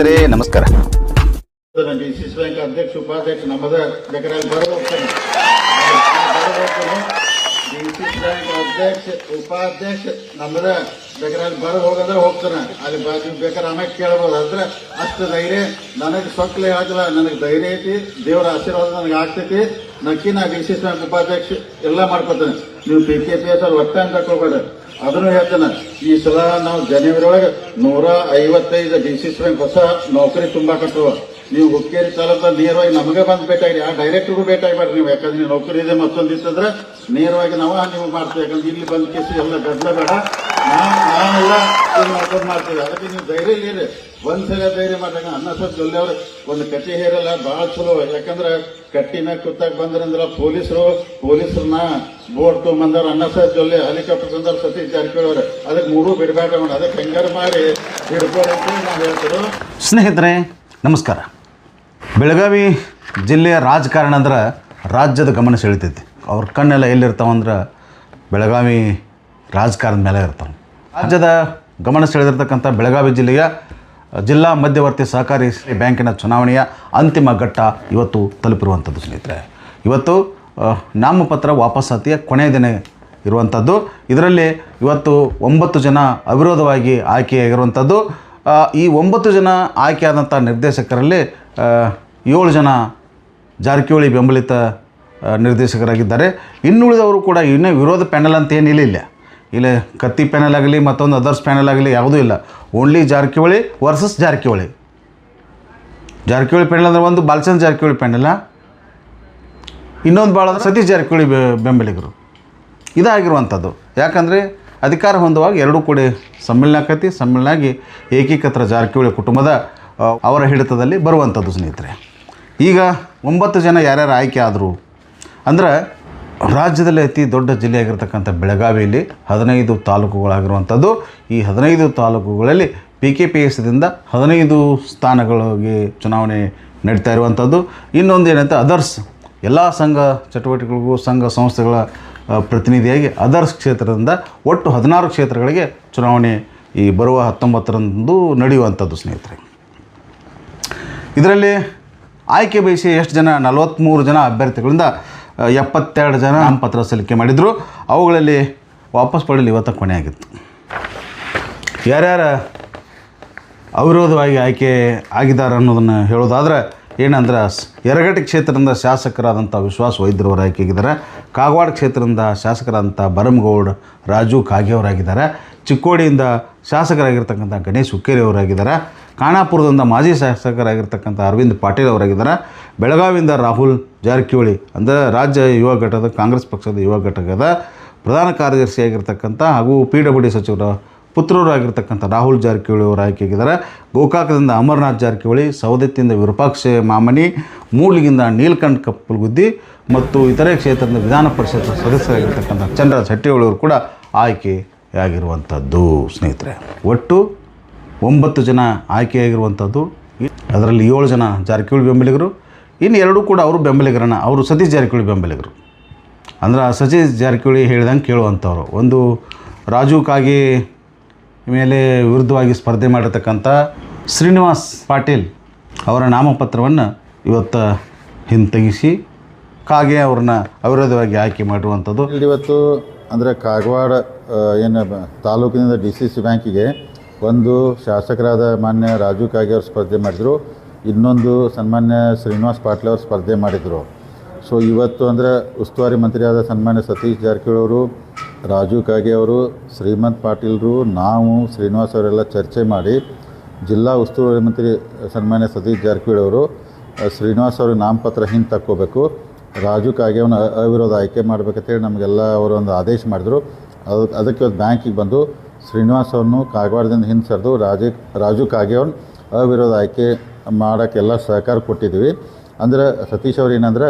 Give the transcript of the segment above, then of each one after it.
ಸ್ನೇಹಿತರೆ, ನಮಸ್ಕಾರ. ಬ್ಯಾಂಕ್ ಅಧ್ಯಕ್ಷ, ಉಪಾಧ್ಯಕ್ಷ, ನಮ್ಮದ ಬೇಕಾದ್ರೆ ಬ್ಯಾಂಕ್ ಅಧ್ಯಕ್ಷ, ಉಪಾಧ್ಯಕ್ಷ, ನಮ್ಮದ ಬರೋ ಹೋಗಂದ್ರೆ ಹೋಗ್ತಾನೆ. ಅಲ್ಲಿ ಬಾಜು ಬೇಕಾದ್ರೆ ಆಮೇಲೆ ಕೇಳ್ಬೋದು. ಅಂದ್ರೆ ಅಷ್ಟು ಧೈರ್ಯ ನನಗೆ ಸೊಕ್ಕಲೆ ಆಗಲ್ಲ. ನನಗೆ ಧೈರ್ಯ ಐತಿ, ದೇವರ ಆಶೀರ್ವಾದ ನನಗೆ ಆಗ್ತೈತಿ. ನಕ್ಕಿ ನಾ ಡಿ ಸಿ ಬ್ಯಾಂಕ್ ಉಪಾಧ್ಯಕ್ಷ ಎಲ್ಲ ಮಾಡ್ಕೊತೇನೆ. ನೀವು ಪಿ ಕೆ ಪಿ ಎಸ್ ಅವ್ರು ಒಟ್ಟೆ ಅಂತ ಅದನ್ನು ಹೇಳ್ತೇನೆ, ಈ ಸಲ ನಾವು ಜನವರಿ ಒಳಗೆ ನೂರ ಐವತ್ತೈದು ಡಿ ಸಿ ಸಿ ಹೊಸ ನೌಕರಿ ತುಂಬಾಕತ್ತವ ನೀವು ಹುಕ್ಕೇರಿ ತಾಲೂಕ ನೇರವಾಗಿ ನಮಗೆ ಬಂದು ಭೇಟಿಯಾಗಿ ಆ ಡೈರೆಕ್ಟ್ಗೂ ಭೇಟಿಯಾಗಬೇಡ್ರಿ ನೀವು. ಯಾಕಂದ್ರೆ ನೀವು ನೌಕರಿ ಇದೆ ಮತ್ತೊಂದು ಇತ್ತಂದ್ರೆ ನೇರವಾಗಿ ನಾವು ನೀವು ಮಾಡ್ತೀವಿ. ಯಾಕಂದ್ರೆ ಇಲ್ಲಿ ಬಂದ ಕೇಸಿ ಎಲ್ಲ ಗದ್ದಲ ಬೇಡ. ಮಾಡ್ಕೊಂಡು ಮಾಡ್ತೀವಿ. ಅದಕ್ಕೆ ನೀವು ಧೈರ್ಯ ಇಲ್ಲಿರಿ ಒಂದ್ಸಲ ಧೈರ್ಯ ಮಾಡಿದಾಗ ಅನ್ನ ಸ್ವಲ್ಪ ಜೊಲ್ಲೆ ಒಂದು ಕಟ್ಟಿ ಹೇರಲ್ಲ ಭಾಳ ಚಲೋ. ಯಾಕಂದ್ರೆ ಕಟ್ಟಿನ ಕುತ್ತಾಗ ಬಂದ್ರಂದ್ರ ಪೊಲೀಸರು, ಪೊಲೀಸರನ್ನ ಬೋರ್ಡ್ ತೊಗೊಂಬಂದವ್ರು ಅನ್ನ ಸಾಹೇಬ್ ಜೊಲ್ಲೆ ಹೆಲಿಕಾಪ್ಟರ್ ತಂದವ್ರು ಸತೀಶ್ ಜಾರಕಿಹೊಳಿ ಅದಕ್ಕೆ ಮೂರು ಬಿಡಬೇಡ ಮಾಡಿ ಅದಕ್ಕೆ ಹೆಂಗಾರ ಮಾಡಿ ಹಿಡ್ಕೊಡಿ ಅಂತ ನಾವು ಹೇಳ್ತಿರೋ. ಸ್ನೇಹಿತರೆ, ನಮಸ್ಕಾರ. ಬೆಳಗಾವಿ ಜಿಲ್ಲೆಯ ರಾಜಕಾರಣ ಅಂದ್ರೆ ರಾಜ್ಯದ ಗಮನ ಸೆಳಿತೈತಿ. ಅವ್ರ ಕಣ್ಣೆಲ್ಲ ಎಲ್ಲಿರ್ತಾವಂದ್ರೆ ಬೆಳಗಾವಿ ರಾಜಕಾರಣದ ಮೇಲೆ ಇರ್ತಾವೆ. ರಾಜ್ಯದ ಗಮನ ಸೆಳೆದಿರ್ತಕ್ಕಂಥ ಬೆಳಗಾವಿ ಜಿಲ್ಲೆಯ ಜಿಲ್ಲಾ ಮಧ್ಯವರ್ತಿ ಸಹಕಾರಿ ಬ್ಯಾಂಕಿನ ಚುನಾವಣೆಯ ಅಂತಿಮ ಘಟ್ಟ ಇವತ್ತು ತಲುಪಿರುವಂಥದ್ದು ಸ್ನೇಹಿತರೆ. ಇವತ್ತು ನಾಮಪತ್ರ ವಾಪಸಾತಿಯ ಕೊನೆಯ ದಿನ ಇರುವಂಥದ್ದು. ಇದರಲ್ಲಿ ಇವತ್ತು ಒಂಬತ್ತು ಜನ ಅವಿರೋಧವಾಗಿ ಆಯ್ಕೆಯಾಗಿರುವಂಥದ್ದು. ಈ ಒಂಬತ್ತು ಜನ ಆಯ್ಕೆಯಾದಂಥ ನಿರ್ದೇಶಕರಲ್ಲಿ ಏಳು ಜನ ಜಾರಕಿಹೊಳಿ ಬೆಂಬಲಿತ ನಿರ್ದೇಶಕರಾಗಿದ್ದಾರೆ. ಇನ್ನುಳಿದವರು ಕೂಡ ಇನ್ನೂ ವಿರೋಧ ಪ್ಯಾನಲ್ ಅಂತ ಏನಿಲ್ಲ ಇಲ್ಲ ಕತ್ತಿ ಪ್ಯಾನಲ್ ಆಗಲಿ, ಮತ್ತೊಂದು ಅದರ್ಸ್ ಪ್ಯಾನಲ್ ಆಗಲಿ, ಯಾವುದೂ ಇಲ್ಲ. Only Jarkiholi versus Jarkiholi. Jarkiholi panel ಅಂದರೆ ಒಂದು, ಬಾಲಚಂದ್ರ ಜಾರಕಿಹೊಳಿ ಪ್ಯಾನಲ್ಲ ಇನ್ನೊಂದು ಭಾಳ ಸತೀಶ್ ಜಾರಕಿಹೊಳಿ ಬೆಂಬಲಿಗರು. ಇದಾಗಿರುವಂಥದ್ದು. ಯಾಕಂದರೆ ಅಧಿಕಾರ ಹೊಂದುವಾಗ ಎರಡೂ ಕೂಡ ಸಮ್ಮಿಲನ ಆಕತಿ ಸಮ್ಮಿಲನ ಆಗಿ ಏಕೀಕೃತ ಜಾರಕಿಹೊಳಿ ಕುಟುಂಬದ ಅವರ ಹಿಡಿತದಲ್ಲಿ ಬರುವಂಥದ್ದು ಸ್ನೇಹಿತರೆ. ಈಗ ಒಂಬತ್ತು ಜನ ಯಾರ್ಯಾರು ಆಯ್ಕೆ ಆದರು, ಅಂದ್ರೆ ರಾಜ್ಯದಲ್ಲಿ ಅತಿ ದೊಡ್ಡ ಜಿಲ್ಲೆಯಾಗಿರ್ತಕ್ಕಂಥ ಬೆಳಗಾವಿಯಲ್ಲಿ ಹದಿನೈದು ತಾಲೂಕುಗಳಾಗಿರುವಂಥದ್ದು. ಈ ಹದಿನೈದು ತಾಲೂಕುಗಳಲ್ಲಿ ಪಿ ಕೆ ಪಿ ಎಸ್ದಿಂದ ಹದಿನೈದು ಸ್ಥಾನಗಳಿಗೆ ಚುನಾವಣೆ ನಡೀತಾ ಇರುವಂಥದ್ದು. ಇನ್ನೊಂದು ಏನಂತ ಅದರ್ಸ್ ಎಲ್ಲ ಸಂಘ ಚಟುವಟಿಕೆಗಳಿಗೂ ಸಂಘ ಸಂಸ್ಥೆಗಳ ಪ್ರತಿನಿಧಿಯಾಗಿ ಅದರ್ಸ್ ಕ್ಷೇತ್ರದಿಂದ ಒಟ್ಟು ಹದಿನಾರು ಕ್ಷೇತ್ರಗಳಿಗೆ ಚುನಾವಣೆ ಈ ಬರುವ ಹತ್ತೊಂಬತ್ತರಂದು ನಡೆಯುವಂಥದ್ದು ಸ್ನೇಹಿತರೆ. ಇದರಲ್ಲಿ ಆಯ್ಕೆ ಬಯಸಿ ಎಷ್ಟು ಜನ ನಲವತ್ತ್ಮೂರು ಜನ ಅಭ್ಯರ್ಥಿಗಳಿಂದ ಎಪ್ಪತ್ತೆರಡು ಜನ ನಾಮಪತ್ರ ಸಲ್ಲಿಕೆ ಮಾಡಿದರು. ಅವುಗಳಲ್ಲಿ ವಾಪಸ್ ಪಡೆಯಲು ಇವತ್ತು ಕೊನೆಯಾಗಿತ್ತು ಯಾರ್ಯಾರ ಅವಿರೋಧವಾಗಿ ಆಯ್ಕೆ ಆಗಿದ್ದಾರೆ ಅನ್ನೋದನ್ನು ಹೇಳೋದಾದ್ರೆ ಏನಂದ್ರೆ, ಯರಗಟ್ಟಿ ಕ್ಷೇತ್ರದಿಂದ ಶಾಸಕರಾದಂಥ ವಿಶ್ವಾಸ್ ವೈದ್ಯರವರು ಆಯ್ಕೆಯಾಗಿದ್ದಾರೆ. ಕಾಗವಾಡ ಕ್ಷೇತ್ರದಿಂದ ಶಾಸಕರಾದಂಥ ಬರಮಗೌಡ್ ರಾಜು ಕಾಗೆಯವರಾಗಿದ್ದಾರೆ ಚಿಕ್ಕೋಡಿಯಿಂದ ಶಾಸಕರಾಗಿರ್ತಕ್ಕಂಥ ಗಣೇಶ್ ಹುಕ್ಕೇರಿ ಅವರಾಗಿದ್ದಾರೆ. ಖಾನಾಪುರದಿಂದ ಮಾಜಿ ಶಾಸಕರಾಗಿರ್ತಕ್ಕಂಥ ಅರವಿಂದ್ ಪಾಟೀಲ್ ಅವರಾಗಿದ್ದಾರೆ. ಬೆಳಗಾವಿಯಿಂದ ರಾಹುಲ್ ಜಾರಕಿಹೊಳಿ ಅಂದರೆ ರಾಜ್ಯ ಯುವ ಘಟಕದ ಕಾಂಗ್ರೆಸ್ ಪಕ್ಷದ ಯುವ ಘಟಕದ ಪ್ರಧಾನ ಕಾರ್ಯದರ್ಶಿಯಾಗಿರ್ತಕ್ಕಂಥ ಹಾಗೂ ಪಿ ಡಬ್ಲ್ಯೂ ಡಿ ಸಚಿವರ ಪುತ್ರರಾಗಿರ್ತಕ್ಕಂಥ ರಾಹುಲ್ ಜಾರಕಿಹೊಳಿ ಅವರು ಆಯ್ಕೆಯಾಗಿದ್ದಾರೆ ಗೋಕಾಕದಿಂದ ಅಮರನಾಥ್ ಜಾರಕಿಹೊಳಿ ಸೌದತ್ತಿಯಿಂದ ವಿರೂಪಾಕ್ಷ ಮಾಮನಿ ಮೂಡ್ಲಿಗಿಂದ ನೀಲ್ಕಂಠ್ ಕಪ್ಪಲ್ಗುದ್ದಿ ಮತ್ತು ಇತರೆ ಕ್ಷೇತ್ರದ ವಿಧಾನ ಪರಿಷತ್ ಸದಸ್ಯರಾಗಿರ್ತಕ್ಕಂಥ ಚಂದ್ರರಾಜ್ ಹಟ್ಟಿಹೊಳಿ ಕೂಡ ಆಯ್ಕೆಯಾಗಿರುವಂಥದ್ದು ಸ್ನೇಹಿತರೆ. ಒಟ್ಟು ಒಂಬತ್ತು ಜನ ಆಯ್ಕೆಯಾಗಿರುವಂಥದ್ದು. ಅದರಲ್ಲಿ ಏಳು ಜನ ಜಾರಕಿಹೊಳಿ ಬೆಂಬಲಿಗರು ಇನ್ನು ಎರಡೂ ಕೂಡ ಅವರು ಬೆಂಬಲಿಗರನ್ನ, ಅವರು ಸತೀಶ್ ಜಾರಕಿಹೊಳಿ ಬೆಂಬಲಿಗರು. ಅಂದ್ರೆ ಆ ಸತೀಶ್ ಜಾರಕಿಹೊಳಿ ಹೇಳ್ದಂಗೆ ಕೇಳುವಂಥವ್ರು. ಒಂದು ರಾಜು ಕಾಗೆ ಮೇಲೆ ವಿರುದ್ಧವಾಗಿ ಸ್ಪರ್ಧೆ ಮಾಡಿರ್ತಕ್ಕಂಥ ಶ್ರೀನಿವಾಸ್ ಪಾಟೀಲ್ ಅವರ ನಾಮಪತ್ರವನ್ನು ಇವತ್ತು ಹಿಂತೆಗಿಸಿ ಕಾಗೆ ಅವ್ರನ್ನ ಅವಿರೋಧವಾಗಿ ಆಯ್ಕೆ ಮಾಡುವಂಥದ್ದು ಇವತ್ತು ಅಂದರೆ ಕಾಗವಾಡ ಏನು ತಾಲೂಕಿನಿಂದ ಡಿ ಸಿ ಸಿ ಬ್ಯಾಂಕಿಗೆ ಒಂದು ಶಾಸಕರಾದ ಮಾನ್ಯ ರಾಜು ಕಾಗೆ ಅವರು ಸ್ಪರ್ಧೆ ಮಾಡಿದರು. ಇನ್ನೊಂದು ಸನ್ಮಾನ್ಯ ಶ್ರೀನಿವಾಸ್ ಪಾಟೀಲ್ ಅವರು ಸ್ಪರ್ಧೆ ಮಾಡಿದರು. ಸೊ ಇವತ್ತು ಅಂದರೆ ಉಸ್ತುವಾರಿ ಮಂತ್ರಿಯಾದ ಸನ್ಮಾನ್ಯ ಸತೀಶ್ ಜಾರಕಿಹೊಳಿ ಅವರು, ರಾಜು ಕಾಗೆ ಅವರು, ಶ್ರೀಮಂತ್ ಪಾಟೀಲ್ರು, ನಾವು ಶ್ರೀನಿವಾಸ್ ಅವರೆಲ್ಲ ಚರ್ಚೆ ಮಾಡಿ ಜಿಲ್ಲಾ ಉಸ್ತುವಾರಿ ಮಂತ್ರಿ ಸನ್ಮಾನ್ಯ ಸತೀಶ್ ಜಾರಕಿಹೊಳಿ ಅವರು ಶ್ರೀನಿವಾಸ್ ಅವರು ನಾಮಪತ್ರ ಹಿಂದೆ ತಕ್ಕೋಬೇಕು. ರಾಜು ಅ- ಅವಿರೋಧ ಆಯ್ಕೆ ಮಾಡಬೇಕಂತೇಳಿ ನಮಗೆಲ್ಲ ಅವರು ಒಂದು ಆದೇಶ ಮಾಡಿದರು. ಅದು, ಅದಕ್ಕೆ ಇವತ್ತು ಬ್ಯಾಂಕಿಗೆ ಬಂದು ಶ್ರೀನಿವಾಸ್ ಅವ್ರನ್ನು ಕಾಗವಾಡದಿಂದ ಹಿಂದೆ ಸರಿದು ರಾಜು ರಾಜು ಅವನು ಅವಿರೋಧ ಆಯ್ಕೆ ಮಾಡೋಕ್ಕೆಲ್ಲ ಸಹಕಾರ ಕೊಟ್ಟಿದ್ವಿ ಅಂದರೆ ಸತೀಶ್ ಅವ್ರು ಏನಂದ್ರೆ,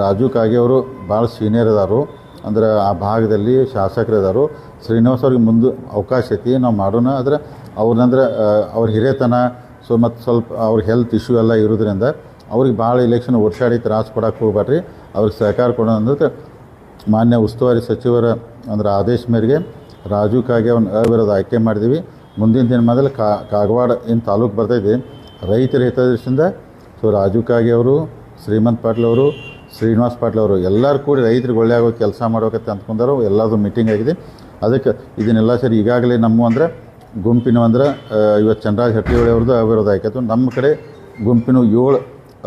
ರಾಜು ಕಾಗೆ ಅವರು ಭಾಳ ಸೀನಿಯರ್ ಅದಾರು ಅಂದ್ರೆ ಆ ಭಾಗದಲ್ಲಿ ಶಾಸಕರು ಅದಾರು ಶ್ರೀನಿವಾಸ್ ಅವ್ರಿಗೆ ಮುಂದೆ ಅವಕಾಶ ಐತಿ, ನಾವು ಮಾಡೋಣ. ಆದರೆ ಅವ್ರನ್ನಂದ್ರೆ ಅವ್ರ ಹಿರೇತನ ಸೊ ಮತ್ತು ಸ್ವಲ್ಪ ಅವ್ರ ಹೆಲ್ತ್ ಇಶ್ಯೂ ಎಲ್ಲ ಇರೋದ್ರಿಂದ ಅವ್ರಿಗೆ ಭಾಳ ಇಲೆಕ್ಷನ್ ವರ್ಷಾಡಿ ತ್ರಾಸು ಕೊಡೋಕೆ ಹೋಗ್ಬೇಡ್ರಿ ಅವ್ರಿಗೆ ಸಹಕಾರ ಕೊಡೋಣ ಅಂದ್ರೆ ಮಾನ್ಯ ಉಸ್ತುವಾರಿ ಸಚಿವರ ಅಂದ್ರೆ ಆದೇಶ ಮೇರೆಗೆ ರಾಜು ಕಾಗೆ ಅವ್ನ ಅವಿರೋಧ ಆಯ್ಕೆ ಮಾಡಿದ್ವಿ. ಮುಂದಿನ ದಿನ ಮೊದಲು ಕಾಗವಾಡ ಏನು ತಾಲೂಕು ಬರ್ತೈತಿ ರೈತರ ಹಿತದೃಷ್ಟಿಯಿಂದ ಸೊ ರಾಜು ಕಾಗೆ ಅವರು, ಶ್ರೀಮಂತ್ ಪಾಟೀಲ್ ಅವರು, ಶ್ರೀನಿವಾಸ್ ಪಾಟೀಲ್ ಅವರು, ಎಲ್ಲರೂ ಕೂಡಿ ರೈತರಿಗೆ ಒಳ್ಳೆ ಆಗೋ ಕೆಲಸ ಮಾಡೋಕತ್ತೆ ಅಂದ್ಕೊಂಡಾರು. ಎಲ್ಲರದು ಮೀಟಿಂಗ್ ಆಗಿದೆ. ಅದಕ್ಕೆ ಇದನ್ನೆಲ್ಲ ಸರಿ ಈಗಾಗಲೇ ನಮ್ಮ ಅಂದರೆ ಗುಂಪಿನ ಅಂದ್ರೆ ಇವತ್ತು ಚಂದ್ರರಾಜ್ ಹಟ್ಟಿಹೊಳಿ ಅವ್ರದ್ದು ಅವಿರೋಧ ಆಯ್ಕೆ. ಆಯಿತು ನಮ್ಮ ಕಡೆ ಗುಂಪಿನ ಏಳು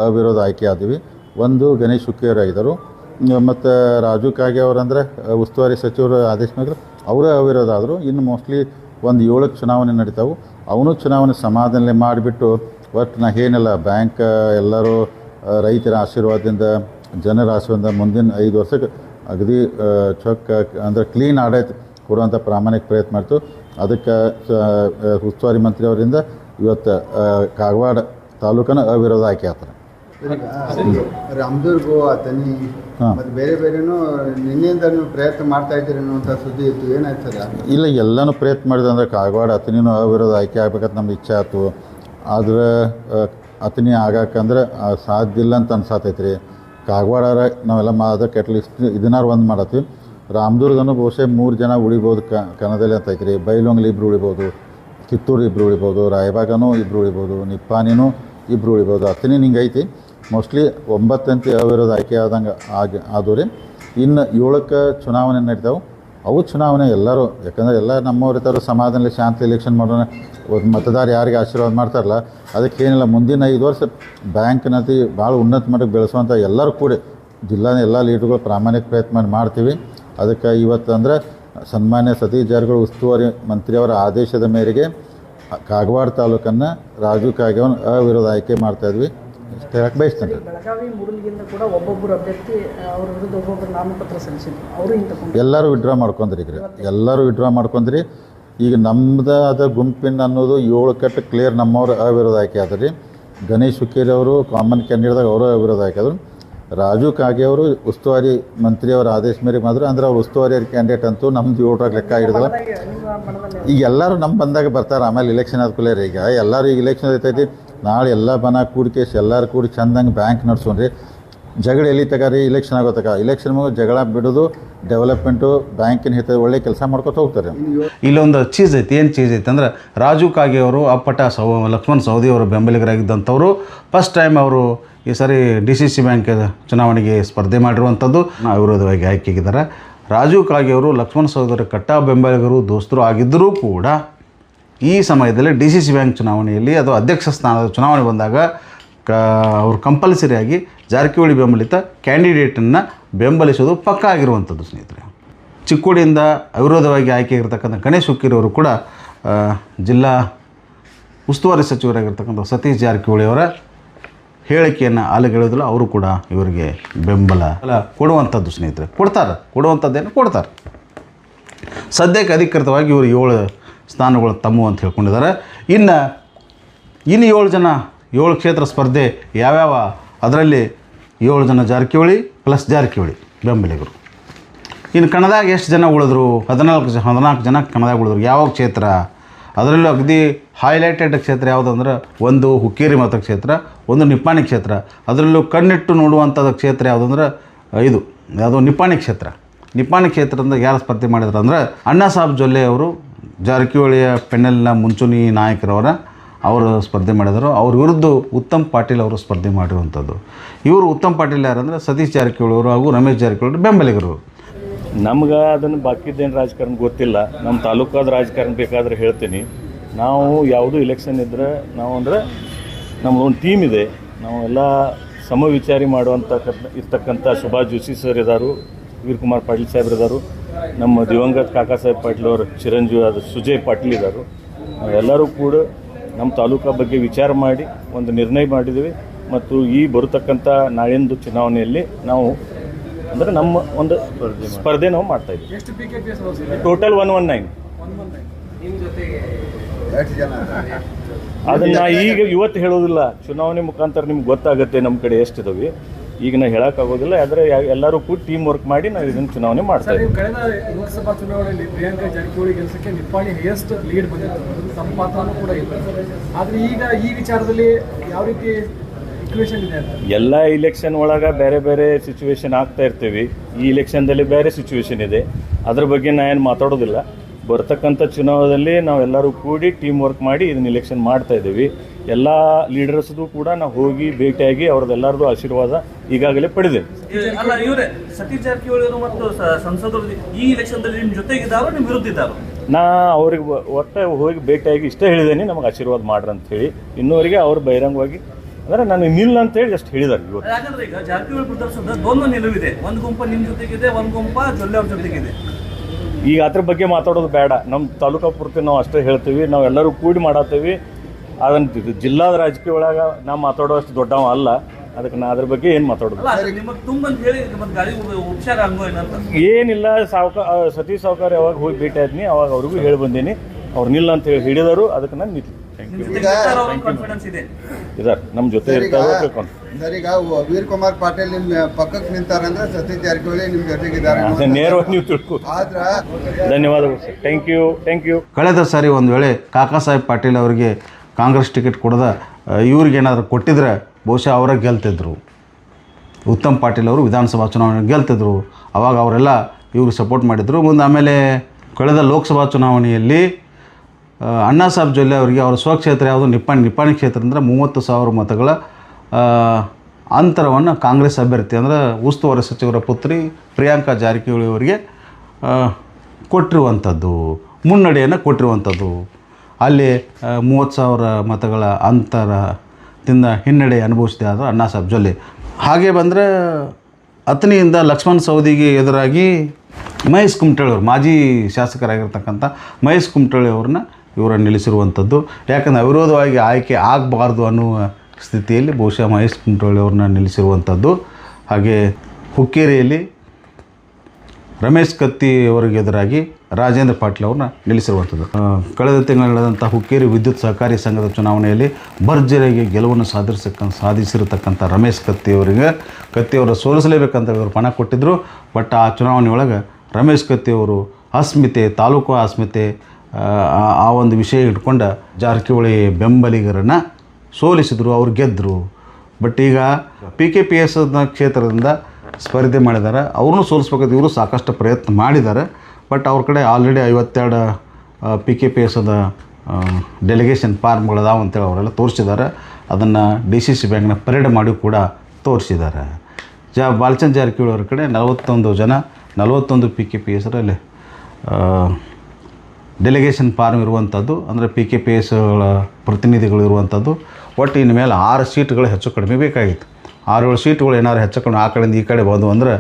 ಅವಿರೋಧ ಆಯ್ಕೆ ಆದ್ವಿ. ಒಂದು ಗಣೇಶ್ ಆಗಿದ್ದರು. ಮತ್ತು ರಾಜು ಕಾಗೆ ಅವರಂದ್ರೆ ಉಸ್ತುವಾರಿ ಸಚಿವರು ಆದೇಶ ಮೇಲೆ ಅವರೇ ಅವಿರೋಧ ಆದರು. ಇನ್ನು ಮೋಸ್ಟ್ಲಿ ಒಂದು ಏಳಕ್ಕೆ ಚುನಾವಣೆ ನಡೀತಾವೆ. ಅವನು ಚುನಾವಣೆ ಸಮಾಧಾನ ಮಾಡಿಬಿಟ್ಟು ಒಟ್ಟು ನಾ ಏನಿಲ್ಲ ಬ್ಯಾಂಕ್ ಎಲ್ಲರೂ ರೈತರ ಆಶೀರ್ವಾದದಿಂದ ಜನರ ಆಶೀರ್ವಾದ ಮುಂದಿನ ಐದು ವರ್ಷಕ್ಕೆ ಅಗದಿ ಚೊಕ್ಕ ಅಂದರೆ ಕ್ಲೀನ್ ಆಡಳಿತ ಕೊಡುವಂಥ ಪ್ರಾಮಾಣಿಕ ಪ್ರಯತ್ನ ಮಾಡ್ತು. ಅದಕ್ಕೆ ಉಸ್ತುವಾರಿ ಮಂತ್ರಿ ಅವರಿಂದ ಇವತ್ತು ಕಾಗವಾಡ ತಾಲೂಕನ ಅವಿರೋಧ ಆಯ್ಕೆ ಆಗ್ತಾರೆ ರಾಮದುರ್ಗು ಅಥಣಿ ಮತ್ತು ಮತ್ತೆ ಬೇರೆ ಬೇರೆನೂ ನಿನ್ನೆಯಿಂದ ನೀವು ಪ್ರಯತ್ನ ಮಾಡ್ತಾ ಇದ್ದೀರಿ ಅನ್ನುವಂಥ ಸುದ್ದಿ ಇತ್ತು ಏನಾಯ್ತು ಸರ್ ಇಲ್ಲ ಎಲ್ಲನೂ ಪ್ರಯತ್ನ ಮಾಡಿದೆ ಅಂದರೆ ಕಾಗವಾಡ ಅತನಿನೂ ಅವಿರೋಧ ಆಯ್ಕೆ ಆಗ್ಬೇಕಂತ ನಮ್ದು ಇಚ್ಛೆ ಆಯ್ತು. ಆದ್ರೆ ಅತಿನಿ ಆಗಾಕಂದ್ರೆ ಸಾಧ್ಯ ಇಲ್ಲ ಅಂತ ಅನ್ಸಾತೈತೆ ರೀ ಕಾಗವಾಡ ನಾವೆಲ್ಲ ಮಾದ ಕೆಟ್ಲಿಸ್ಟ್ ಇದನ್ನಾರು ಒಂದು ಮಾಡತ್ತೀವಿ ರಾಮದುರ್ಗನೂ ಬಹುಶಃ ಮೂರು ಜನ ಉಳಿಬೋದು ಕನ್ನಡದಲ್ಲಿ ಅಂತ ಐತ್ರಿ ಬೈಲೊಂಗ್ಲಿ ಇಬ್ರು ಉಳಿಬೋದು, ಕಿತ್ತೂರು ಇಬ್ರು ಉಳಿಬೋದು, ರಾಯಬಾಗನೂ ಇಬ್ರು ಉಳಿಬೋದು ನಿಪ್ಪಾನಿನೂ ಇಬ್ರು ಉಳಿಬೋದು. ಅತ್ತಿನಿ ಹಿಂಗೆ ಐತಿ. ಮೋಸ್ಟ್ಲಿ ಒಂಬತ್ತಂತೆ ಅವಿರೋಧ ಆಯ್ಕೆ ಆದಂಗೆ ಆಗಿ ಆದವು ರೀ ಇನ್ನು ಏಳಕ್ಕೆ ಚುನಾವಣೆ ನಡೀತಾವೆ ಅವು ಚುನಾವಣೆ ಎಲ್ಲರೂ, ಯಾಕಂದರೆ ಎಲ್ಲ ನಮ್ಮವ್ರ ಇರ್ತಾರೆ ಸಮಾಜದಲ್ಲಿ ಶಾಂತಿ ಎಲೆಕ್ಷನ್ ಮಾಡೋಣ ಮತದಾರ ಯಾರಿಗೆ ಆಶೀರ್ವಾದ ಮಾಡ್ತಾರಲ್ಲ, ಅದಕ್ಕೆ ಏನಿಲ್ಲ, ಮುಂದಿನ ಐದು ವರ್ಷ ಬ್ಯಾಂಕ್ನತಿ ಭಾಳ ಉನ್ನತ ಮಟ್ಟಕ್ಕೆ ಬೆಳೆಸುವಂಥ ಎಲ್ಲರೂ ಕೂಡಿ ಜಿಲ್ಲಾನ ಎಲ್ಲ ಲೀಡರ್ಗಳು ಪ್ರಾಮಾಣಿಕ ಪ್ರಯತ್ನ ಮಾಡಿ ಮಾಡ್ತೀವಿ. ಅದಕ್ಕೆ ಇವತ್ತು ಅಂದರೆ ಸನ್ಮಾನ್ಯ ಸತೀಶ್ ಜಾರಕಿಹೊಳಿ ಉಸ್ತುವಾರಿ ಮಂತ್ರಿಯವರ ಆದೇಶದ ಮೇರೆಗೆ ಕಾಗವಾಡ ತಾಲೂಕನ್ನು ರಾಜು ಕಾಗೆವನ್ ಅವಿರೋಧ ಆಯ್ಕೆ ಮಾಡ್ತಾ ಇದ್ವಿ. ಇಷ್ಟು ಹೇಳಕ್ಕೆ ಬಯಸ್ತೇನೆ. ಬೆಳಗಾವಿ ಮೂಡಲ್ಗಿಂದ ಕೂಡ ಒಬ್ಬೊಬ್ಬರು ಅಭ್ಯರ್ಥಿ ಅವ್ರ ವಿರುದ್ಧ ಒಬ್ಬೊಬ್ಬರು ನಾಮಪತ್ರ ಸಲ್ಲಿಸಿದ್ರು. ಅವರು ಇಂತ ಎಲ್ಲರೂ ವಿಡ್ರಾ ಮಾಡ್ಕೊಂಡ್ರಿ ಈಗ. ಎಲ್ಲರೂ ವಿಡ್ರಾ ಮಾಡ್ಕೊಂಡ್ರಿ. ಈಗ ನಮ್ದು ಆದ ಗುಂಪಿನ ಅನ್ನೋದು ಏಳು ಕಟ್ಟು ಕ್ಲಿಯರ್ ನಮ್ಮವ್ರು ಅವಿರೋಧ ಆಯ್ಕೆ ಆದ್ರಿ. ಗಣೇಶ್ ಹುಕ್ಕೇರಿ ಅವರು ಕಾಮನ್ ಕ್ಯಾಂಡಿಡೇಟ್ದಾಗ ಅವರು ಅವಿರೋಧ ಆಯ್ಕೆ ಆದರು. ರಾಜು ಕಾಗೆ ಅವರು ಉಸ್ತುವಾರಿ ಮಂತ್ರಿಯವರ ಆದೇಶ ಮೇರೆಗೆ ಮಾತ್ರ ಅಂದ್ರೆ ಅವ್ರು ಉಸ್ತುವಾರಿ ಕ್ಯಾಂಡಿಡೇಟ್ ಅಂತೂ ನಮ್ದು ಏಳರಾಗ ಲೆಕ್ಕ ಹಿಡಿದಲ್ಲ ಈಗ ಎಲ್ಲರೂ ನಮ್ಮ ಬಂದಾಗ ಬರ್ತಾರೆ ಆಮೇಲೆ ಇಲೆಕ್ಷನ್ ಆದ್ಕೊಳ್ಳೇ ರೀ ಈಗ. ಎಲ್ಲರೂ ಈಗ ಇಲೆಕ್ಷನ್ ಐತೈತಿ ನಾಳೆ ಎಲ್ಲ ಬನ ಕೂಡಿಕೇಶ್ ಎಲ್ಲರೂ ಕೂಡಿ ಚಂದಂಗೆ ಬ್ಯಾಂಕ್ ನಡ್ಸೋಣ್ರಿ ಜಗಳ ಎಲ್ಲಿ ತಗಾರಿ ಇಲೆಕ್ಷನ್ ಆಗೋತಕ ಇಲೆಕ್ಷನ್ ಮುಗ ಜಗಳ ಬಿಡೋದು ಡೆವಲಪ್ಮೆಂಟು ಬ್ಯಾಂಕಿನ ಹಿತ ಒಳ್ಳೆ ಕೆಲಸ ಮಾಡ್ಕೊತ ಹೋಗ್ತಾರೆ. ಇಲ್ಲೊಂದು ಚೀಸ್ ಐತಿ, ಏನು ಚೀಸ್ ಐತಿ ಅಂದ್ರೆ ರಾಜು ಕಾಗೆ ಅವರು, ಅಪ್ಪಟ ಸೌ ಲಕ್ಷ್ಮಣ್ ಸೌದಿ ಅವರು ಬೆಂಬಲಿಗರಾಗಿದ್ದಂಥವ್ರು ಫಸ್ಟ್ ಟೈಮ್ ಅವರು ಈ ಸರಿ ಡಿ ಸಿ ಸಿ ಬ್ಯಾಂಕ್ ಚುನಾವಣೆಗೆ ಸ್ಪರ್ಧೆ ಮಾಡಿರುವಂಥದ್ದು ವಿರೋಧವಾಗಿ ಆಯ್ಕೆಗಿದ್ದಾರೆ. ರಾಜು ಕಾಗೆ ಅವರು, ಲಕ್ಷ್ಮಣ್ ಸೌದರ ಕಟ್ಟ ಬೆಂಬಲಿಗರು, ದೋಸ್ತರು ಆಗಿದ್ದರೂ ಕೂಡ ಈ ಸಮಯದಲ್ಲಿ ಡಿ ಸಿ ಸಿ ಬ್ಯಾಂಕ್ ಚುನಾವಣೆಯಲ್ಲಿ ಅದು ಅಧ್ಯಕ್ಷ ಸ್ಥಾನದ ಚುನಾವಣೆ ಬಂದಾಗ, ಕ, ಅವರು ಕಂಪಲ್ಸರಿಯಾಗಿ ಜಾರಕಿಹೊಳಿ ಬೆಂಬಲಿತ ಕ್ಯಾಂಡಿಡೇಟನ್ನು ಬೆಂಬಲಿಸೋದು ಪಕ್ಕ ಆಗಿರುವಂಥದ್ದು ಸ್ನೇಹಿತರೆ. ಚಿಕ್ಕೋಡಿಯಿಂದ ಅವಿರೋಧವಾಗಿ ಆಯ್ಕೆಯಾಗಿರ್ತಕ್ಕಂಥ ಗಣೇಶ್ ಹುಕ್ಕಿರವರು ಕೂಡ ಜಿಲ್ಲಾ ಉಸ್ತುವಾರಿ ಸಚಿವರಾಗಿರ್ತಕ್ಕಂಥ ಸತೀಶ್ ಜಾರಕಿಹೊಳಿ ಅವರ ಹೇಳಿಕೆಯನ್ನು ಆಲೆಗೆಳೆದಿಲ್ಲ ಅವರು ಕೂಡ ಇವರಿಗೆ ಬೆಂಬಲ ಅಲ್ಲ ಕೊಡುವಂಥದ್ದು ಸ್ನೇಹಿತರೆ. ಕೊಡ್ತಾರೆ, ಕೊಡುವಂಥದ್ದೇನು ಕೊಡ್ತಾರೆ. ಸದ್ಯಕ್ಕೆ ಅಧಿಕೃತವಾಗಿ ಇವರು ಏಳು ಸ್ಥಾನಗಳು ತಮ್ಮು ಅಂತ ಹೇಳ್ಕೊಂಡಿದ್ದಾರೆ. ಇನ್ನು ಇನ್ನು ಏಳು ಜನ, ಏಳು ಕ್ಷೇತ್ರ ಸ್ಪರ್ಧೆ ಯಾವ್ಯಾವ, ಅದರಲ್ಲಿ ಏಳು ಜನ ಜಾರಕಿಹೊಳಿ ಪ್ಲಸ್ ಜಾರಕಿಹೊಳಿ ಬೆಂಬಲಿಗರು. ಇನ್ನು ಕಣದಾಗ ಎಷ್ಟು ಜನ ಉಳಿದ್ರು? ಹದಿನಾಲ್ಕು ಜ, ಹದಿನಾಲ್ಕು ಜನ ಕಣದಾಗ ಉಳಿದ್ರು. ಯಾವ ಕ್ಷೇತ್ರ? ಅದರಲ್ಲೂ ಅಗದಿ ಹೈಲೈಟೆಡ್ ಕ್ಷೇತ್ರ ಯಾವುದಂದ್ರೆ ಒಂದು ಹುಕ್ಕೇರಿ ಮತಕ್ಷೇತ್ರ, ಒಂದು ನಿಪ್ಪಾಣಿ ಕ್ಷೇತ್ರ. ಅದರಲ್ಲೂ ಕಣ್ಣಿಟ್ಟು ನೋಡುವಂಥದ್ದು ಕ್ಷೇತ್ರ ಯಾವುದಂದ್ರೆ ಇದು, ಯಾವುದು ನಿಪ್ಪಾಣಿ ಕ್ಷೇತ್ರ. ನಿಪ್ಪಾಣಿ ಕ್ಷೇತ್ರದಿಂದ ಯಾರು ಸ್ಪರ್ಧೆ ಮಾಡಿದ್ರು ಅಂದ್ರೆ ಅಣ್ಣಾ ಸಾಹೇಬ್ ಜೊಲ್ಲೆ ಅವರು ಜಾರಕಿಹೊಳಿಯ ಪೆನ್ನೆಲ್ನ ಮುಂಚೂಣಿ ನಾಯಕರವರ ಅವರು ಸ್ಪರ್ಧೆ ಮಾಡಿದರು. ಅವ್ರ ವಿರುದ್ಧ ಉತ್ತಮ್ ಪಾಟೀಲ್ ಅವರು ಸ್ಪರ್ಧೆ ಮಾಡಿರುವಂಥದ್ದು. ಇವರು ಉತ್ತಮ್ ಪಾಟೀಲ್ ಯಾರಂದರೆ ಸತೀಶ್ ಜಾರಕಿಹೊಳಿ ಅವರು ಹಾಗೂ ರಮೇಶ್ ಜಾರಕಿಹೊಳಿ ಬೆಂಬಲಿಗರು. ನಮ್ಗೆ ಅದನ್ನು ಬಾಕಿದ್ದೇನು ರಾಜಕಾರಣ ಗೊತ್ತಿಲ್ಲ. ನಮ್ಮ ತಾಲೂಕಾದ ರಾಜಕಾರಣ ಬೇಕಾದ್ರೆ ಹೇಳ್ತೀನಿ. ನಾವು ಯಾವುದೂ ಇಲೆಕ್ಷನ್ ಇದ್ದರೆ ನಾವು ಅಂದರೆ ನಮ್ಮದೊಂದು ಟೀಮ್ ಇದೆ. ನಾವು ಎಲ್ಲ ಸಮವಿಚಾರಿ ಮಾಡುವಂಥ ಇರ್ತಕ್ಕಂಥ ಸುಭಾಷ್ ಜೋಶಿ ಸರ್ ಇದ್ದಾರೆ ವೀರಕುಮಾರ್ ಪಾಟೀಲ್ ಸಾಹೇಬ್ರು ಇದ್ದಾರೆ ನಮ್ಮ ದಿವಂಗತ ಕಾಕಾ ಸಾಹೇಬ್ ಪಾಟೀಲ್ ಅವರು ಚಿರಂಜೀವಿ ಆದ ಸುಜಯ್ ಪಾಟೀಲ್ ಇದ್ದಾರೆ ಎಲ್ಲರೂ ಕೂಡ ನಮ್ಮ ತಾಲೂಕಾ ಬಗ್ಗೆ ವಿಚಾರ ಮಾಡಿ ಒಂದು ನಿರ್ಣಯ ಮಾಡಿದ್ದೀವಿ. ಮತ್ತು ಈ ಬರತಕ್ಕಂಥ ನಾಳಿಂದು ಚುನಾವಣೆಯಲ್ಲಿ ನಾವು ಅಂದರೆ ನಮ್ಮ ಒಂದು ಸ್ಪರ್ಧೆ ನಾವು ಮಾಡ್ತಾ ಇದ್ದೀವಿ. ಟೋಟಲ್ ಒನ್ ಒನ್ ನೈನ್ ಅದನ್ನ ಈಗ ಇವತ್ತು ಹೇಳೋದಿಲ್ಲ ಚುನಾವಣೆ ಮುಖಾಂತರ ನಿಮ್ಗೆ ಗೊತ್ತಾಗುತ್ತೆ ನಮ್ಮ ಕಡೆ ಎಷ್ಟಿದಾವೆ. ಈಗ ನಾ ಹೇಳೋಕ್ಕಾಗೋದಿಲ್ಲ ಆದರೆ ಎಲ್ಲರೂ ಕೂಡ ಟೀಮ್ ವರ್ಕ್ ಮಾಡಿ ನಾವು ಇದನ್ನು ಚುನಾವಣೆ ಮಾಡ್ತಾ ಇದ್ದೀವಿ. ನೀವು ಕಳೆದ ಲೋಕಸಭಾ ಚುನಾವಣೆಯಲ್ಲಿ ಪ್ರಿಯಾಂಕಾ ಜಾರಕಿಹೊಳಿ ಕೆಲಸಕ್ಕೆ ನಿಪ್ಪಾಣಿ ಹೈಯೆಸ್ಟ್ ಲೀಡ್ ಬಂದಿತ್ತು. ತಮ್ಮ ಪಾತ್ರನೂ ಕೂಡ ಇಲ್ಲ. ಆದರೆ ಈಗ ಈ ವಿಚಾರದಲ್ಲಿ ಯಾವ ರೀತಿ ಎಲ್ಲ ಇಲೆಕ್ಷನ್ ಒಳಗೆ ಬೇರೆ ಬೇರೆ ಸಿಚುವೇಶನ್ ಆಗ್ತಾ ಇರ್ತೀವಿ. ಈ ಇಲೆಕ್ಷನ್ದಲ್ಲಿ ಬೇರೆ ಸಿಚುವೇಶನ್ ಇದೆ. ಅದ್ರ ಬಗ್ಗೆ ನಾ ಏನು ಮಾತಾಡೋದಿಲ್ಲ. ಬರ್ತಕ್ಕಂಥ ಚುನಾವಣೆಯಲ್ಲಿ ನಾವೆಲ್ಲರೂ ಕೂಡಿ ಟೀಮ್ ವರ್ಕ್ ಮಾಡಿ ಇದನ್ನ ಇಲೆಕ್ಷನ್ ಮಾಡ್ತಾ ಇದ್ದೀವಿ. ಎಲ್ಲ ಲೀಡರ್ಸ್ದು ಕೂಡ ನಾವು ಹೋಗಿ ಭೇಟಿಯಾಗಿ ಅವ್ರದ್ದೆಲ್ಲರದು ಆಶೀರ್ವಾದ ಈಗಾಗಲೇ ಪಡೆದೆ ಅಲ್ಲ ಇವರೇ ಸತೀಶ್ ಜಾರಕಿಹೊಳಿ ಅವರು ಮತ್ತು ಸಂಸದರು ಈ ಎಲೆಕ್ಷನ್ದಲ್ಲಿ ನಿಮ್ಮ ಜೊತೆಗಿದ್ದಾರೋ ನಿಮ್ಮ ವಿರುದ್ಧ ಇದ್ದಾರೋ ನಾ ಅವ್ರಿಗೆ ಒಟ್ಟೆ ಹೋಗಿ ಭೇಟಿಯಾಗಿ ಇಷ್ಟೇ ಹೇಳಿದ್ದೇನೆ ನಮಗೆ ಆಶೀರ್ವಾದ ಮಾಡ್ರಿ ಅಂತ ಹೇಳಿ. ಇನ್ನೂವರೆಗೆ ಅವ್ರು ಬಹಿರಂಗವಾಗಿ ಅಂದ್ರೆ ನಾನು ನಿಲ್ಲ ಅಂತ ಹೇಳಿ ಅಷ್ಟು ಹೇಳಿದಾರೆ ಇವತ್ತು. ಯಾಕಂದ್ರೆ ಈಗ ಜಾರಕಿಹೊಳಿ ಪ್ರದರ್ಶನದ ನಿಲುವಿದೆ. ಒಂದು ಗುಂಪ ನಿಮ್ಮ ಜೊತೆಗಿದೆ ಒಂದು ಗುಂಪ ಜೊಲ್ಲೆ ಅವ್ರ ಜೊತೆಗಿದೆ. ಈಗ ಅದ್ರ ಬಗ್ಗೆ ಮಾತಾಡೋದು ಬೇಡ. ನಮ್ಮ ತಾಲೂಕಾ ಪೂರ್ತಿ ನಾವು ಅಷ್ಟೇ ಹೇಳ್ತೀವಿ. ನಾವೆಲ್ಲರೂ ಕೂಡಿ ಮಾಡತ್ತೀವಿ. ಅದನ್ನು ಜಿಲ್ಲಾದ ರಾಜಕೀಯ ಒಳಗೆ ನಾವು ಮಾತಾಡೋ ಅಷ್ಟು ದೊಡ್ಡವ ಅಲ್ಲ. ಅದಕ್ಕೆ ನಾ ಅದ್ರ ಬಗ್ಗೆ ಏನು ಮಾತಾಡೋದು? ಏನಿಲ್ಲ ಸಾವುಕ ಸತೀಶ್ ಸಾವುಕಾರ ಯಾವಾಗ ಹೋಗಿ ಭೇಟಿ ಆದ್ನಿ ಅವಾಗ ಅವ್ರಿಗೂ ಹೇಳಿ ಬಂದೀನಿ. ಅವ್ರು ನಿಲ್ಲ ಅಂತ ಹೇಳಿ ಹಿಡಿದರು ಅದಕ್ಕೆ ನಾನು ನಿಂತು ಥ್ಯಾಂಕ್ ನಿಮ್ಮ ಜೊತೆ ಕಾನ್ಫಿಡೆನ್ಸ್ ಇದೆ. ಇದಾರೆ ನಮ್ಮ ಜೊತೆ ಸರ್, ಇರ್ತಾರೆ ತಿಳ್ಕೊಂಡು. ಸರ್ ಈಗ ವೀರ್ ಕುಮಾರ್ ಪಾಟೀಲ್ ನಿಮ್ಮ ಪಕ್ಕಕ್ಕೆ ನಿಂತಾರಂದ್ರೆ ಸತೀಶ್ ಜಾರಕಿಹೊಳಿ ನಿಮ್ ಜೊತೆಗಿದ್ದಾರೆ ನೇರವಾಗಿ ನೀವು ತಿಳ್ಕೊ. ಆದ್ರ ಧನ್ಯವಾದಗಳು sir thank you thank you ಕಳೆದ ಸಾರಿ ಒಂದು ವೇಳೆ ಕಾಕಾ ಸಾಹೇಬ್ ಪಾಟೀಲ್ ಅವರಿಗೆ ಕಾಂಗ್ರೆಸ್ ಟಿಕೆಟ್ ಕೊಡದ ಇವ್ರಿಗೆ ಏನಾದರೂ ಕೊಟ್ಟಿದ್ರೆ ಬಹುಶಃ ಅವರೇ ಗೆಲ್ತಿದ್ರು. ಉತ್ತಮ್ ಪಾಟೀಲ್ ಅವರು ವಿಧಾನಸಭಾ ಚುನಾವಣೆ ಗೆಲ್ತಿದ್ರು. ಆವಾಗ ಅವರೆಲ್ಲ ಇವ್ರಿಗೆ ಸಪೋರ್ಟ್ ಮಾಡಿದರು. ಮುಂದೆ ಆಮೇಲೆ ಕಳೆದ ಲೋಕಸಭಾ ಚುನಾವಣೆಯಲ್ಲಿ ಅಣ್ಣಾ ಸಾಹೇಬ್ ಜೊಲ್ಲೆ ಅವರಿಗೆ ಅವರ ಸ್ವಕ್ಷೇತ್ರ ಯಾವುದು? ನಿಪ್ಪಾಣಿ ನಿಪ್ಪಾಣಿ ಕ್ಷೇತ್ರ ಅಂದರೆ ಮೂವತ್ತು ಸಾವಿರ ಮತಗಳ ಅಂತರವನ್ನು ಕಾಂಗ್ರೆಸ್ ಅಭ್ಯರ್ಥಿ ಅಂದರೆ ಉಸ್ತುವಾರಿ ಸಚಿವರ ಪುತ್ರಿ ಪ್ರಿಯಾಂಕಾ ಜಾರಕಿಹೊಳಿ ಅವರಿಗೆ ಕೊಟ್ಟಿರುವಂಥದ್ದು ಮುನ್ನಡೆಯನ್ನು ಕೊಟ್ಟಿರುವಂಥದ್ದು ಅಲ್ಲಿ ಮೂವತ್ತು ಸಾವಿರ ಮತಗಳ ಅಂತರದಿಂದ ಹಿನ್ನಡೆ ಅನುಭವಿಸಿದೆ ಆದ ಅಣ್ಣಾ ಸಾಹೇಬ್ ಜೊಲ್ಲೆ. ಹಾಗೆ ಬಂದರೆ ಅತ್ನಿಯಿಂದ ಲಕ್ಷ್ಮಣ್ ಸೌದಿಗೆ ಎದುರಾಗಿ ಮಹೇಶ್ ಕುಮಟಳ್ಳಿ ಅವರು, ಮಾಜಿ ಶಾಸಕರಾಗಿರ್ತಕ್ಕಂಥ ಮಹೇಶ್ ಕುಮಟಳ್ಳಿ ಅವ್ರನ್ನ ಇವರ ನಿಲ್ಲಿಸಿರುವಂಥದ್ದು. ಯಾಕಂದರೆ ಅವಿರೋಧವಾಗಿ ಆಯ್ಕೆ ಆಗಬಾರ್ದು ಅನ್ನುವ ಸ್ಥಿತಿಯಲ್ಲಿ ಬಹುಶಃ ಮಹೇಶ್ ಕುಮಟಳ್ಳಿಯವ್ರನ್ನ ನಿಲ್ಲಿಸಿರುವಂಥದ್ದು. ಹಾಗೆ ಹುಕ್ಕೇರಿಯಲ್ಲಿ ರಮೇಶ್ ಕತ್ತಿ ಅವರಿಗೆ ಎದುರಾಗಿ ರಾಜೇಂದ್ರ ಪಾಟೀಲ್ ಅವ್ರನ್ನ ನಿಲ್ಲಿಸಿರುವಂಥದ್ದು. ಕಳೆದ ತಿಂಗಳು ನಡೆದಂಥ ಹುಕ್ಕೇರಿ ವಿದ್ಯುತ್ ಸಹಕಾರಿ ಸಂಘದ ಚುನಾವಣೆಯಲ್ಲಿ ಭರ್ಜರಿಗೆ ಗೆಲುವನ್ನು ಸಾಧಿಸಕ್ಕ ಸಾಧಿಸಿರತಕ್ಕಂಥ ರಮೇಶ್ ಕತ್ತಿಯವರಿಗೆ ಅವರಿಗೆ, ಕತ್ತಿ ಅವರ ಸೋಲಿಸಲೇಬೇಕಂತ ಇವರು ಪಣ ಕೊಟ್ಟಿದ್ದರು ಬಟ್ ಆ ಚುನಾವಣೆಯೊಳಗೆ ರಮೇಶ್ ಕತ್ತಿಯವರು ಅಸ್ಮಿತೆ, ತಾಲೂಕು ಅಸ್ಮಿತೆ, ಆ ಒಂದು ವಿಷಯ ಇಟ್ಕೊಂಡು ಜಾರಕಿಹೊಳಿ ಬೆಂಬಲಿಗರನ್ನು ಸೋಲಿಸಿದರು, ಅವ್ರು ಗೆದ್ದರು ಬಟ್ ಈಗ ಪಿ ಕೆ ಪಿ ಎಸ್ ಕ್ಷೇತ್ರದಿಂದ ಸ್ಪರ್ಧೆ ಮಾಡಿದ್ದಾರೆ ಅವ್ರನ್ನೂ ಸೋಲಿಸ್ಬೇಕಂತ ಇವರು ಸಾಕಷ್ಟು ಪ್ರಯತ್ನ ಮಾಡಿದ್ದಾರೆ. ಬಟ್ ಅವ್ರ ಕಡೆ ಆಲ್ರೆಡಿ ಐವತ್ತೆರಡು ಪಿ ಕೆ ಪಿ ಎಸ್ ಅದ ಡೆಲಿಗೇಷನ್ ಫಾರ್ಮ್ಗಳದಾವ ಅಂತೇಳಿ ಅವರೆಲ್ಲ ತೋರಿಸಿದ್ದಾರೆ ಅದನ್ನು ಡಿ ಸಿ ಸಿ ಬ್ಯಾಂಕ್ನ ಪರೇಡ್ ಮಾಡಿ ಕೂಡ ತೋರಿಸಿದ್ದಾರೆ ಜ ಬಾಲಚಂದ್ ಜಾರಕಿಹೊಳಿ ಅವ್ರ ಕಡೆ ನಲವತ್ತೊಂದು ಜನ, ನಲವತ್ತೊಂದು ಪಿ ಕೆ ಪಿ ಎಸ್ರಲ್ಲಿ ಡೆಲಿಗೇಷನ್ ಫಾರ್ಮ್ ಇರುವಂಥದ್ದು ಅಂದರೆ ಪಿ ಕೆ ಪಿ ಎಸ್ಗಳ ಪ್ರತಿನಿಧಿಗಳು ಇರುವಂಥದ್ದು ಒಟ್ಟು ಇನ್ನು ಮೇಲೆ ಆರು ಸೀಟ್ಗಳು ಹೆಚ್ಚು ಕಡಿಮೆ ಬೇಕಾಗಿತ್ತು. ಆರು ಏಳು ಸೀಟ್ಗಳು ಏನಾದ್ರು ಹೆಚ್ಚು ಕಡಿಮೆ ಆ ಕಡೆಯಿಂದ ಈ ಕಡೆ ಬಂದು ಅಂದರೆ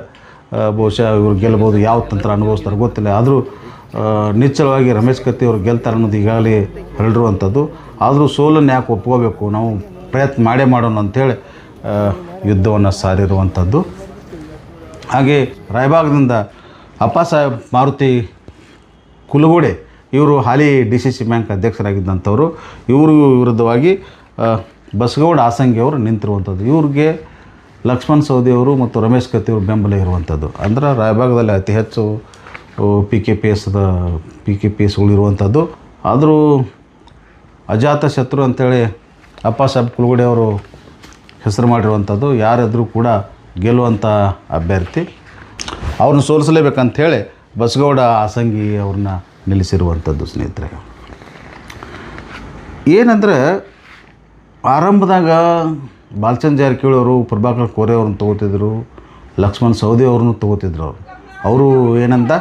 ಬಹುಶಃ ಇವರು ಗೆಲ್ಲಬಹುದು ಯಾವ ತಂತ್ರ ಅನುಭವಿಸ್ತಾರೆ ಗೊತ್ತಿಲ್ಲ. ಆದರೂ ನಿಚ್ಚಳವಾಗಿ ರಮೇಶ್ ಕತ್ತಿ ಅವರು ಗೆಲ್ತಾರೆ ಅನ್ನೋದು ಈಗಾಗಲೇ ಹೇಳಿರುವಂಥದ್ದು. ಆದರೂ ಸೋಲನ್ನು ಯಾಕೆ ಒಪ್ಕೋಬೇಕು? ನಾವು ಪ್ರಯತ್ನ ಮಾಡೇ ಮಾಡೋಣ ಅಂಥೇಳಿ ಯುದ್ಧವನ್ನು ಸಾರಿರುವಂಥದ್ದು. ಹಾಗೆ ರಾಯಭಾಗದಿಂದ ಅಪ್ಪ ಸಾಹೇಬ್ ಮಾರುತಿ ಕುಲಗೋಡೆ, ಇವರು ಹಾಲಿ ಡಿ ಸಿ ಸಿ ಬ್ಯಾಂಕ್ ಅಧ್ಯಕ್ಷರಾಗಿದ್ದಂಥವರು. ಇವರು ವಿರುದ್ಧವಾಗಿ ಬಸಗೌಡ ಆಸಂಗಿ ಅವರು ನಿಂತಿರುವಂಥದ್ದು. ಇವ್ರಿಗೆ ಲಕ್ಷ್ಮಣ್ ಸೌದಿಯವರು ಅವರು ಮತ್ತು ರಮೇಶ್ ಕತ್ತಿಯವರು ಬೆಂಬಲ ಇರುವಂಥದ್ದು. ಅಂದ್ರೆ ರಾಯಭಾಗದಲ್ಲಿ ಅತಿ ಹೆಚ್ಚು ಪಿ ಕೆ ಪಿ ಎಸ್ದ ಪಿ ಕೆ ಪಿ ಎಸ್ಗಳು ಇರುವಂಥದ್ದು. ಆದರೂ ಅಜಾತ ಶತ್ರು ಅಂತೇಳಿ ಅಪ್ಪ ಸಾಹೇಬ್ ಕುಲಗೋಡೆ ಅವರು ಹೆಸರು ಮಾಡಿರುವಂಥದ್ದು. ಯಾರಾದರೂ ಕೂಡ ಗೆಲ್ಲುವಂಥ ಅಭ್ಯರ್ಥಿ. ಅವ್ರನ್ನ ಸೋಲಿಸಲೇಬೇಕಂಥೇಳಿ ಬಸಗೌಡ ಆಸಂಗಿ ಅವ್ರನ್ನ ನಿಲ್ಲಿಸಿರುವಂಥದ್ದು ಸ್ನೇಹಿತರೆ. ಏನಂದರೆ ಆರಂಭದಾಗ ಬಾಲಚಂದ್ ಜಾರಕಿಹೊಳಿ ಅವರು, ಪ್ರಭಾಕರ್ ಕೋರೆ ಅವ್ರನ್ನ ತೊಗೋತಿದ್ರು, ಲಕ್ಷ್ಮಣ್ ಸೌದಿ ಅವ್ರನ್ನೂ ತೊಗೋತಿದ್ರು ಅವರು. ಅವರು ಏನಂತ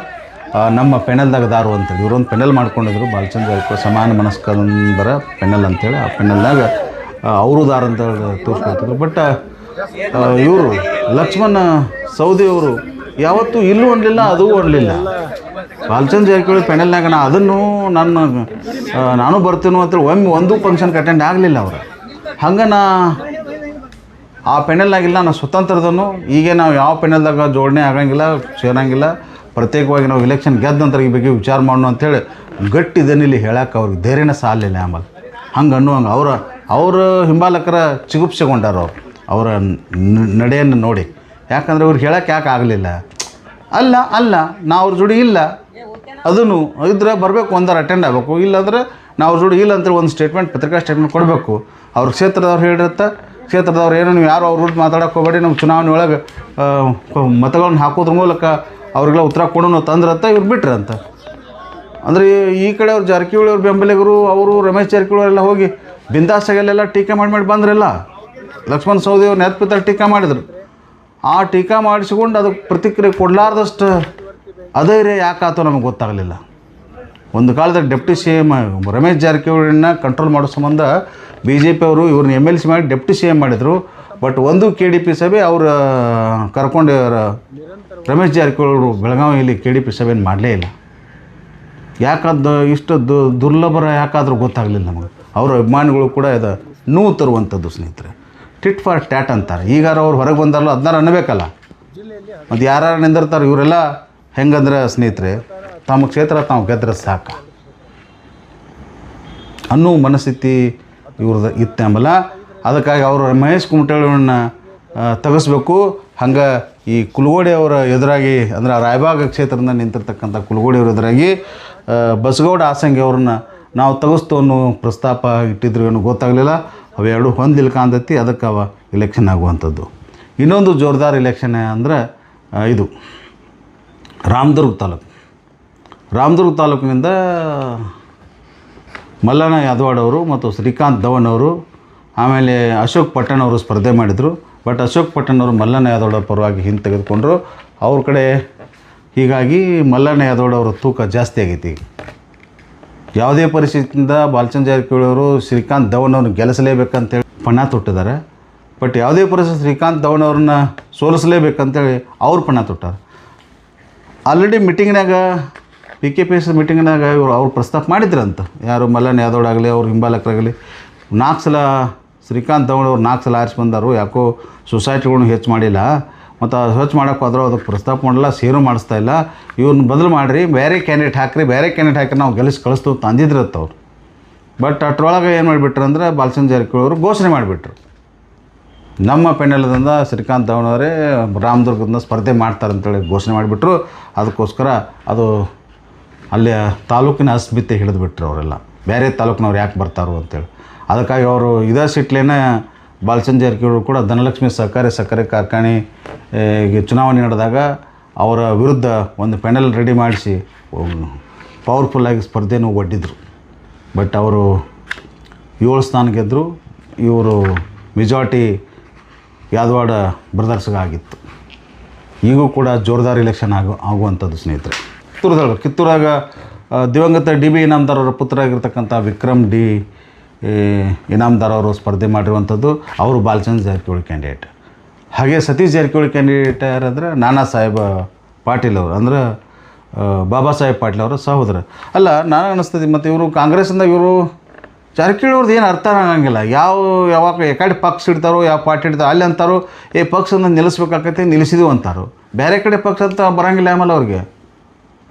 ನಮ್ಮ ಪೆನಲ್ದಾಗ ದಾರು ಅಂತೇಳಿ, ಇವರೊಂದು ಪೆನಲ್ ಮಾಡ್ಕೊಂಡಿದ್ರು, ಬಾಲಚಂದ್ ಜಾರಕಿಹೊಳಿ ಸಮಾನ ಮನಸ್ಕಂದರ ಪೆನಲ್ ಅಂತೇಳಿ, ಆ ಪೆನಲ್ದಾಗ ಅವರು ದಾರ ಅಂತ ತೋರಿಸ್ಕೊಳ್ತಿದ್ರು ಬಟ್ ಇವರು, ಲಕ್ಷ್ಮಣ ಸೌದಿ ಅವರು, ಯಾವತ್ತೂ ಇಲ್ಲೂ ಅನ್ನಲಿಲ್ಲ ಅದೂ ಅನ್ಲಿಲ್ಲ. ಬಾಲಚಂದ್ ಜಾರಕಿಹೊಳಿ ಪೆನಲ್ನಾಗ ನಾ ಅದನ್ನು ನನ್ನ ನಾನು ಬರ್ತೀನೋ ಅಂತೇಳಿ ಒಮ್ಮೆ ಒಂದು ಫಂಕ್ಷನ್ಗೆ ಅಟೆಂಡ್ ಆಗಲಿಲ್ಲ ಅವರು. ಹಂಗೆ ಆ ಪೆನಲ್ನಾಗಿಲ್ಲ ನಾವು ಸ್ವತಂತ್ರದನು ಈಗ ನಾವು ಯಾವ ಪೆನಲ್ದಾಗ ಜೋಡಣೆ ಆಗಂಗಿಲ್ಲ, ಸೇರಂಗಿಲ್ಲ. ಪ್ರತ್ಯೇಕವಾಗಿ ನಾವು ಇಲೆಕ್ಷನ್ ಗೆದ್ದ ನಂತರ ಈ ಬಗ್ಗೆ ವಿಚಾರ ಮಾಡೋಣ ಅಂತೇಳಿ ಗಟ್ಟಿ ಇಲ್ಲಿ ಹೇಳಕ್ಕೆ ಅವ್ರಿಗೆ ಧೈರ್ಯನೇ ಸಾಲಿಲ್ಲ ಆಮೇಲೆ. ಹಂಗೆ ಅನ್ನುವಂಗೆ ಅವರ ಅವರ ಹಿಂಬಾಲಕರ ಚಿಗುಪ್ಸೆಗೊಂಡಾರ ಅವ್ರು, ಅವರ ನಡೆಯನ್ನು ನೋಡಿ. ಯಾಕಂದರೆ ಅವ್ರಿಗೆ ಹೇಳಕ್ಕೆ ಯಾಕೆ ಆಗಲಿಲ್ಲ? ಅಲ್ಲ ಅಲ್ಲ ನಾವು ಅವ್ರ ಜೋಡಿ ಇಲ್ಲ. ಅದನ್ನು ಇದ್ರೆ ಬರಬೇಕು, ಒಂದಾರು ಅಟೆಂಡ್ ಆಗಬೇಕು. ಇಲ್ಲಾಂದ್ರೆ ನಾವು ಅವ್ರ ಜೋಡಿ ಇಲ್ಲ ಅಂತೇಳಿ ಒಂದು ಸ್ಟೇಟ್ಮೆಂಟ್ ಪತ್ರಿಕಾ ಸ್ಟೇಟ್ಮೆಂಟ್ ಕೊಡಬೇಕು. ಅವ್ರ ಕ್ಷೇತ್ರದವ್ರು ಹೇಳಿರುತ್ತೆ ಕ್ಷೇತ್ರದವ್ರು ಏನು, ನೀವು ಯಾರು ಅವ್ರ ವಿರುದ್ಧ ಮಾತಾಡೋಕೆ ಹೋಗಬೇಡಿ ನಮ್ಮ ಚುನಾವಣೆ ಒಳಗೆ ಮತಗಳನ್ನು ಹಾಕೋದ್ರ ಮೂಲಕ ಅವ್ರಿಗೆಲ್ಲ ಉತ್ತರ ಕೊಡೋಣ ತಂದ್ರಂತ ಇವ್ರು ಬಿಟ್ರಂತ. ಅಂದರೆ ಈ ಕಡೆ ಅವ್ರು ಜಾರಕಿಹೊಳಿ ಅವ್ರ ಬೆಂಬಲಿಗರು, ಅವರು ರಮೇಶ್ ಜಾರಕಿಹೊಳಿ ಎಲ್ಲ ಹೋಗಿ ಬಿಂದಾಸಾಗಲ್ಲೆಲ್ಲ ಟೀಕೆ ಮಾಡಿ ಮಾಡಿ ಬಂದ್ರಲ್ಲ, ಲಕ್ಷ್ಮಣ ಸೌದಿ ಅವ್ರು ನೆನಪಿದ್ದ ಟೀಕೆ ಮಾಡಿದರು. ಆ ಟೀಕಾ ಮಾಡಿಸ್ಕೊಂಡು ಅದಕ್ಕೆ ಪ್ರತಿಕ್ರಿಯೆ ಕೊಡಲಾರ್ದಷ್ಟು ಅಧೈರ್ಯ ಯಾಕಾತೋ ನಮಗೆ ಗೊತ್ತಾಗಲಿಲ್ಲ. ಒಂದು ಕಾಲದಲ್ಲಿ ಡೆಪ್ಟಿ ಸಿ ಎಂ ರಮೇಶ್ ಜಾರಕಿಹೊಳಿನ ಕಂಟ್ರೋಲ್ ಮಾಡೋ ಸಂಬಂಧ ಬಿ ಜೆ ಪಿ ಅವರು ಇವ್ರನ್ನ ಎಂ ಎಲ್ ಸಿ ಮಾಡಿ ಡೆಪ್ಟಿ ಸಿ ಎಂ ಮಾಡಿದರು. ಬಟ್ ಒಂದು ಕೆ ಡಿ ಪಿ ಸಭೆ ಅವರು ಕರ್ಕೊಂಡು ರಮೇಶ್ ಜಾರಕಿಹೊಳಿ ಬೆಳಗಾವಿಯಲ್ಲಿ ಕೆ ಡಿ ಪಿ ಸಭೆಯನ್ನು ಮಾಡಲೇ ಇಲ್ಲ. ಯಾಕಂದು ಇಷ್ಟು ದು, ದುರ್ಲಭರ ಯಾಕಾದರೂ ಗೊತ್ತಾಗಲಿಲ್ಲ ನಮಗೆ. ಅವರ ಅಭಿಮಾನಿಗಳು ಕೂಡ ಇದು ನೋವು ತರುವಂಥದ್ದು ಸ್ನೇಹಿತರೆ. ಟಿಟ್ ಫಾರ್ ಟ್ಯಾಟ್ ಅಂತಾರೆ. ಈಗಾರ ಅವ್ರು ಹೊರಗೆ ಬಂದಾರಲ್ಲ ಅದನ್ನಾರು ಅನ್ನಬೇಕಲ್ಲ. ಮತ್ತು ಯಾರು ನಿಂದಿರ್ತಾರೆ ಇವರೆಲ್ಲ ಹೆಂಗಂದ್ರೆ ಸ್ನೇಹಿತರೆ, ತಮ್ಮ ಕ್ಷೇತ್ರ ತಾವು ಗೆದ್ರೆ ಸಾಕು. ಅನ್ನೋ ಮನಸ್ಥಿತಿ ಇವ್ರದ್ದು ಇತ್ತಂಬಲ್ಲ ಅದಕ್ಕಾಗಿ ಅವರು ಮಹೇಶ್ ಕುಮಟಳ್ಳಿಯವ್ರನ್ನ ತೆಗೆಸ್ಬೇಕು. ಹಂಗೆ ಈ ಕುಲಗೋಡಿ ಅವರ ಎದುರಾಗಿ, ಅಂದರೆ ರಾಯಬಾಗ ಕ್ಷೇತ್ರದಿಂದ ನಿಂತಿರ್ತಕ್ಕಂಥ ಕುಲಗೋಡಿ ಅವ್ರ ಎದುರಾಗಿ ಬಸಗೌಡ ಆಸಂಗಿ ಅವ್ರನ್ನ ನಾವು ತೆಗೆಸ್ತು ಅನ್ನೋ ಪ್ರಸ್ತಾಪ ಇಟ್ಟಿದ್ರು ಏನು ಗೊತ್ತಾಗಲಿಲ್ಲ. ಅವೆರಡು ಹೊಂದಿಲ್ಲ ಕಾಂದತಿ ಅದಕ್ಕೆ ಅವ ಇಲೆಕ್ಷನ್ ಆಗುವಂಥದ್ದು. ಇನ್ನೊಂದು ಜೋರ್ದಾರ್ ಇಲೆಕ್ಷನ್ ಅಂದರೆ ಇದು, ರಾಮದುರ್ಗ ತಾಲೂಕು. ರಾಮದುರ್ಗ ತಾಲೂಕಿನಿಂದ ಮಲ್ಲಣ್ಣ ಯಾದವಾಡ್ ಅವರು ಮತ್ತು ಶ್ರೀಕಾಂತ್ ಧವನ್ ಅವರು, ಆಮೇಲೆ ಅಶೋಕ್ ಪಟ್ಟಣ್ ಅವರು ಸ್ಪರ್ಧೆ ಮಾಡಿದರು. ಬಟ್ ಅಶೋಕ್ ಪಟ್ಟಣ್ ಅವರು ಮಲ್ಲಣ್ಣ ಯಾದವಾಡ ಪರವಾಗಿ ಹಿಂದೆ ತೆಗೆದುಕೊಂಡ್ರು. ಅವ್ರ ಕಡೆ ಹೀಗಾಗಿ ಮಲ್ಲಣ್ಣ ಯಾದವಾಡ್ ಅವರ ತೂಕ ಜಾಸ್ತಿ ಆಗೈತಿ. ಯಾವುದೇ ಪರಿಸ್ಥಿತಿಯಿಂದ ಬಾಲಚಂದ್ರ ಜಾರಕಿಹೊಳಿ ಅವರು ಶ್ರೀಕಾಂತ್ ಧವನ್ ಅವ್ರನ್ನ ಗೆಲ್ಲಿಸಲೇಬೇಕಂತೇಳಿ ಪಣ ತೊಟ್ಟಿದ್ದಾರೆ. ಬಟ್ ಯಾವುದೇ ಪರಿಸ್ಥಿತಿ ಶ್ರೀಕಾಂತ್ ಧವನ್ ಅವ್ರನ್ನ ಸೋಲಿಸಲೇಬೇಕಂತೇಳಿ ಅವ್ರು ಪಣ ತೊಟ್ಟಾರೆ. ಆಲ್ರೆಡಿ ಮೀಟಿಂಗ್ನಾಗ ಪಿ ಕೆ ಪಿ ಎಸ್ ಮೀಟಿಂಗ್ನಾಗ ಇವರು ಅವ್ರು ಪ್ರಸ್ತಾಪ ಮಾಡಿದ್ರಂತ. ಯಾರು ಮಲ್ಲನ್ ಯಾದವ್ ಆಗಲಿ, ಅವ್ರು ಹಿಂಬಾಲಕರಾಗಲಿ ನಾಲ್ಕು ಸಲ ಶ್ರೀಕಾಂತ್ ಅವ್ರು ನಾಲ್ಕು ಸಲ ಆರಿಸಿ ಬಂದರು. ಯಾಕೋ ಸೊಸೈಟಿಗಳನ್ನ ಹೆಚ್ಚು ಮಾಡಿಲ್ಲ. ಮತ್ತು ಹೆಚ್ಚು ಮಾಡೋಕ್ಕೆ ಹೋದ್ರೆ ಅದಕ್ಕೆ ಪ್ರಸ್ತಾಪ ಮಾಡಲ್ಲ, ಸೇರು ಮಾಡಿಸ್ತಾ ಇಲ್ಲ. ಇವ್ರನ್ನ ಬದಲು ಮಾಡಿರಿ, ಬೇರೆ ಕ್ಯಾಂಡಿಡೇಟ್ ಹಾಕ್ರಿ, ಬೇರೆ ಕ್ಯಾಂಡಿಡೇಟ್ ಹಾಕಿ ನಾವು ಗೆಲ್ಲಿಸಿ ಕಳಿಸ್ತು ಅಂತ ಅವ್ರು. ಬಟ್ ಅಟ್ರೊಳಗೆ ಏನು ಮಾಡಿಬಿಟ್ರು ಅಂದರೆ ಬಾಲಚಂದ್ರ ಜಾರಕಿಹೊಳಿ ಅವರು ಘೋಷಣೆ ಮಾಡಿಬಿಟ್ರು. ನಮ್ಮ ಪೆಂಡಲದಿಂದ ಶ್ರೀಕಾಂತ್ ಅವನವರೇ ರಾಮದುರ್ಗದಿಂದ ಸ್ಪರ್ಧೆ ಮಾಡ್ತಾರೆ ಅಂತೇಳಿ ಘೋಷಣೆ ಮಾಡಿಬಿಟ್ರು. ಅದಕ್ಕೋಸ್ಕರ ಅದು ಅಲ್ಲಿ ತಾಲೂಕಿನ ಅಸ್ಮಿತೆ ಹಿಡಿದುಬಿಟ್ರು ಅವರೆಲ್ಲ. ಬೇರೆ ತಾಲೂಕಿನವ್ರು ಯಾಕೆ ಬರ್ತಾರೋ ಅಂತೇಳಿ. ಅದಕ್ಕಾಗಿ ಅವರು ಇದೇ ಸಿಟ್ಲೇನೆ ಬಾಲಚಂದ್ರ ಕೂಡ ಧನಲಕ್ಷ್ಮಿ ಸಹಕಾರಿ ಸಕ್ಕರೆ ಕಾರ್ಖಾನೆಗೆ ಚುನಾವಣೆ ನಡೆದಾಗ ಅವರ ವಿರುದ್ಧ ಒಂದು ಪೆನಲ್ ರೆಡಿ ಮಾಡಿಸಿ ಪವರ್ಫುಲ್ಲಾಗಿ ಸ್ಪರ್ಧೆನೂ ಒಡ್ಡಿದ್ರು. ಬಟ್ ಅವರು ಏಳು ಸ್ಥಾನ ಗೆದ್ದರು ಇವರು ಮೆಜಾರಿಟಿ ಯಾದವಾಡ ಬ್ರದರ್ಸ್ಗಾಗಿತ್ತು. ಈಗೂ ಕೂಡ ಜೋರ್ದಾರ್ ಎಲೆಕ್ಷನ್ ಆಗು, ಆಗುವಂಥದ್ದು ಸ್ನೇಹಿತರೆ. ಕಿತ್ತೂರದಾಗ ಕಿತ್ತೂರಾಗ ದಿವಂಗತ ಡಿ ಬಿ ಇನಾಮ್ದಾರ್ ಅವರ ಪುತ್ರ ಆಗಿರ್ತಕ್ಕಂಥ ವಿಕ್ರಮ್ ಡಿ ಇನಾಮದಾರ್ ಅವರು ಸ್ಪರ್ಧೆ ಮಾಡಿರುವಂಥದ್ದು, ಅವರು ಬಾಲಚಂದ್ರ ಜಾರಕಿಹೊಳಿ ಕ್ಯಾಂಡಿಡೇಟ್. ಹಾಗೆ ಸತೀಶ್ ಜಾರಕಿಹೊಳಿ ಕ್ಯಾಂಡಿಡೇಟ್ ಯಾರಾದರೆ, ನಾನಾ ಸಾಹೇಬ ಪಾಟೀಲ್ ಅವರು, ಅಂದ್ರೆ ಬಾಬಾ ಸಾಹೇಬ್ ಪಾಟೀಲ್ ಅವರ ಸಹೋದರ. ಅಲ್ಲ, ನಾನು ಅನ್ನಿಸ್ತದೆ ಮತ್ತು ಇವರು ಕಾಂಗ್ರೆಸ್ಸಿಂದ ಇವರು ಜಾರಕಿಹೊಳಿ ಅವ್ರದ್ದು ಏನು ಅರ್ಥ ಆಗಂಗಿಲ್ಲ. ಯಾವ ಯಾವಾಗ ಯಾಕಡೆ ಪಕ್ಷ ಇಡ್ತಾರೋ, ಯಾವ ಪಾರ್ಟಿ ಇಡ್ತಾರೋ, ಅಲ್ಲಿ ಅಂತಾರೋ, ಏ, ಪಕ್ಷವನ್ನು ನಿಲ್ಲಿಸ್ಬೇಕಾಗತ್ತೆ, ನಿಲ್ಲಿಸಿದ್ವು ಅಂತಾರೋ. ಬೇರೆ ಕಡೆ ಪಕ್ಷ ಅಂತ ಬರಂಗಿಲ್ಲ ಆಮೇಲೆ ಅವ್ರಿಗೆ.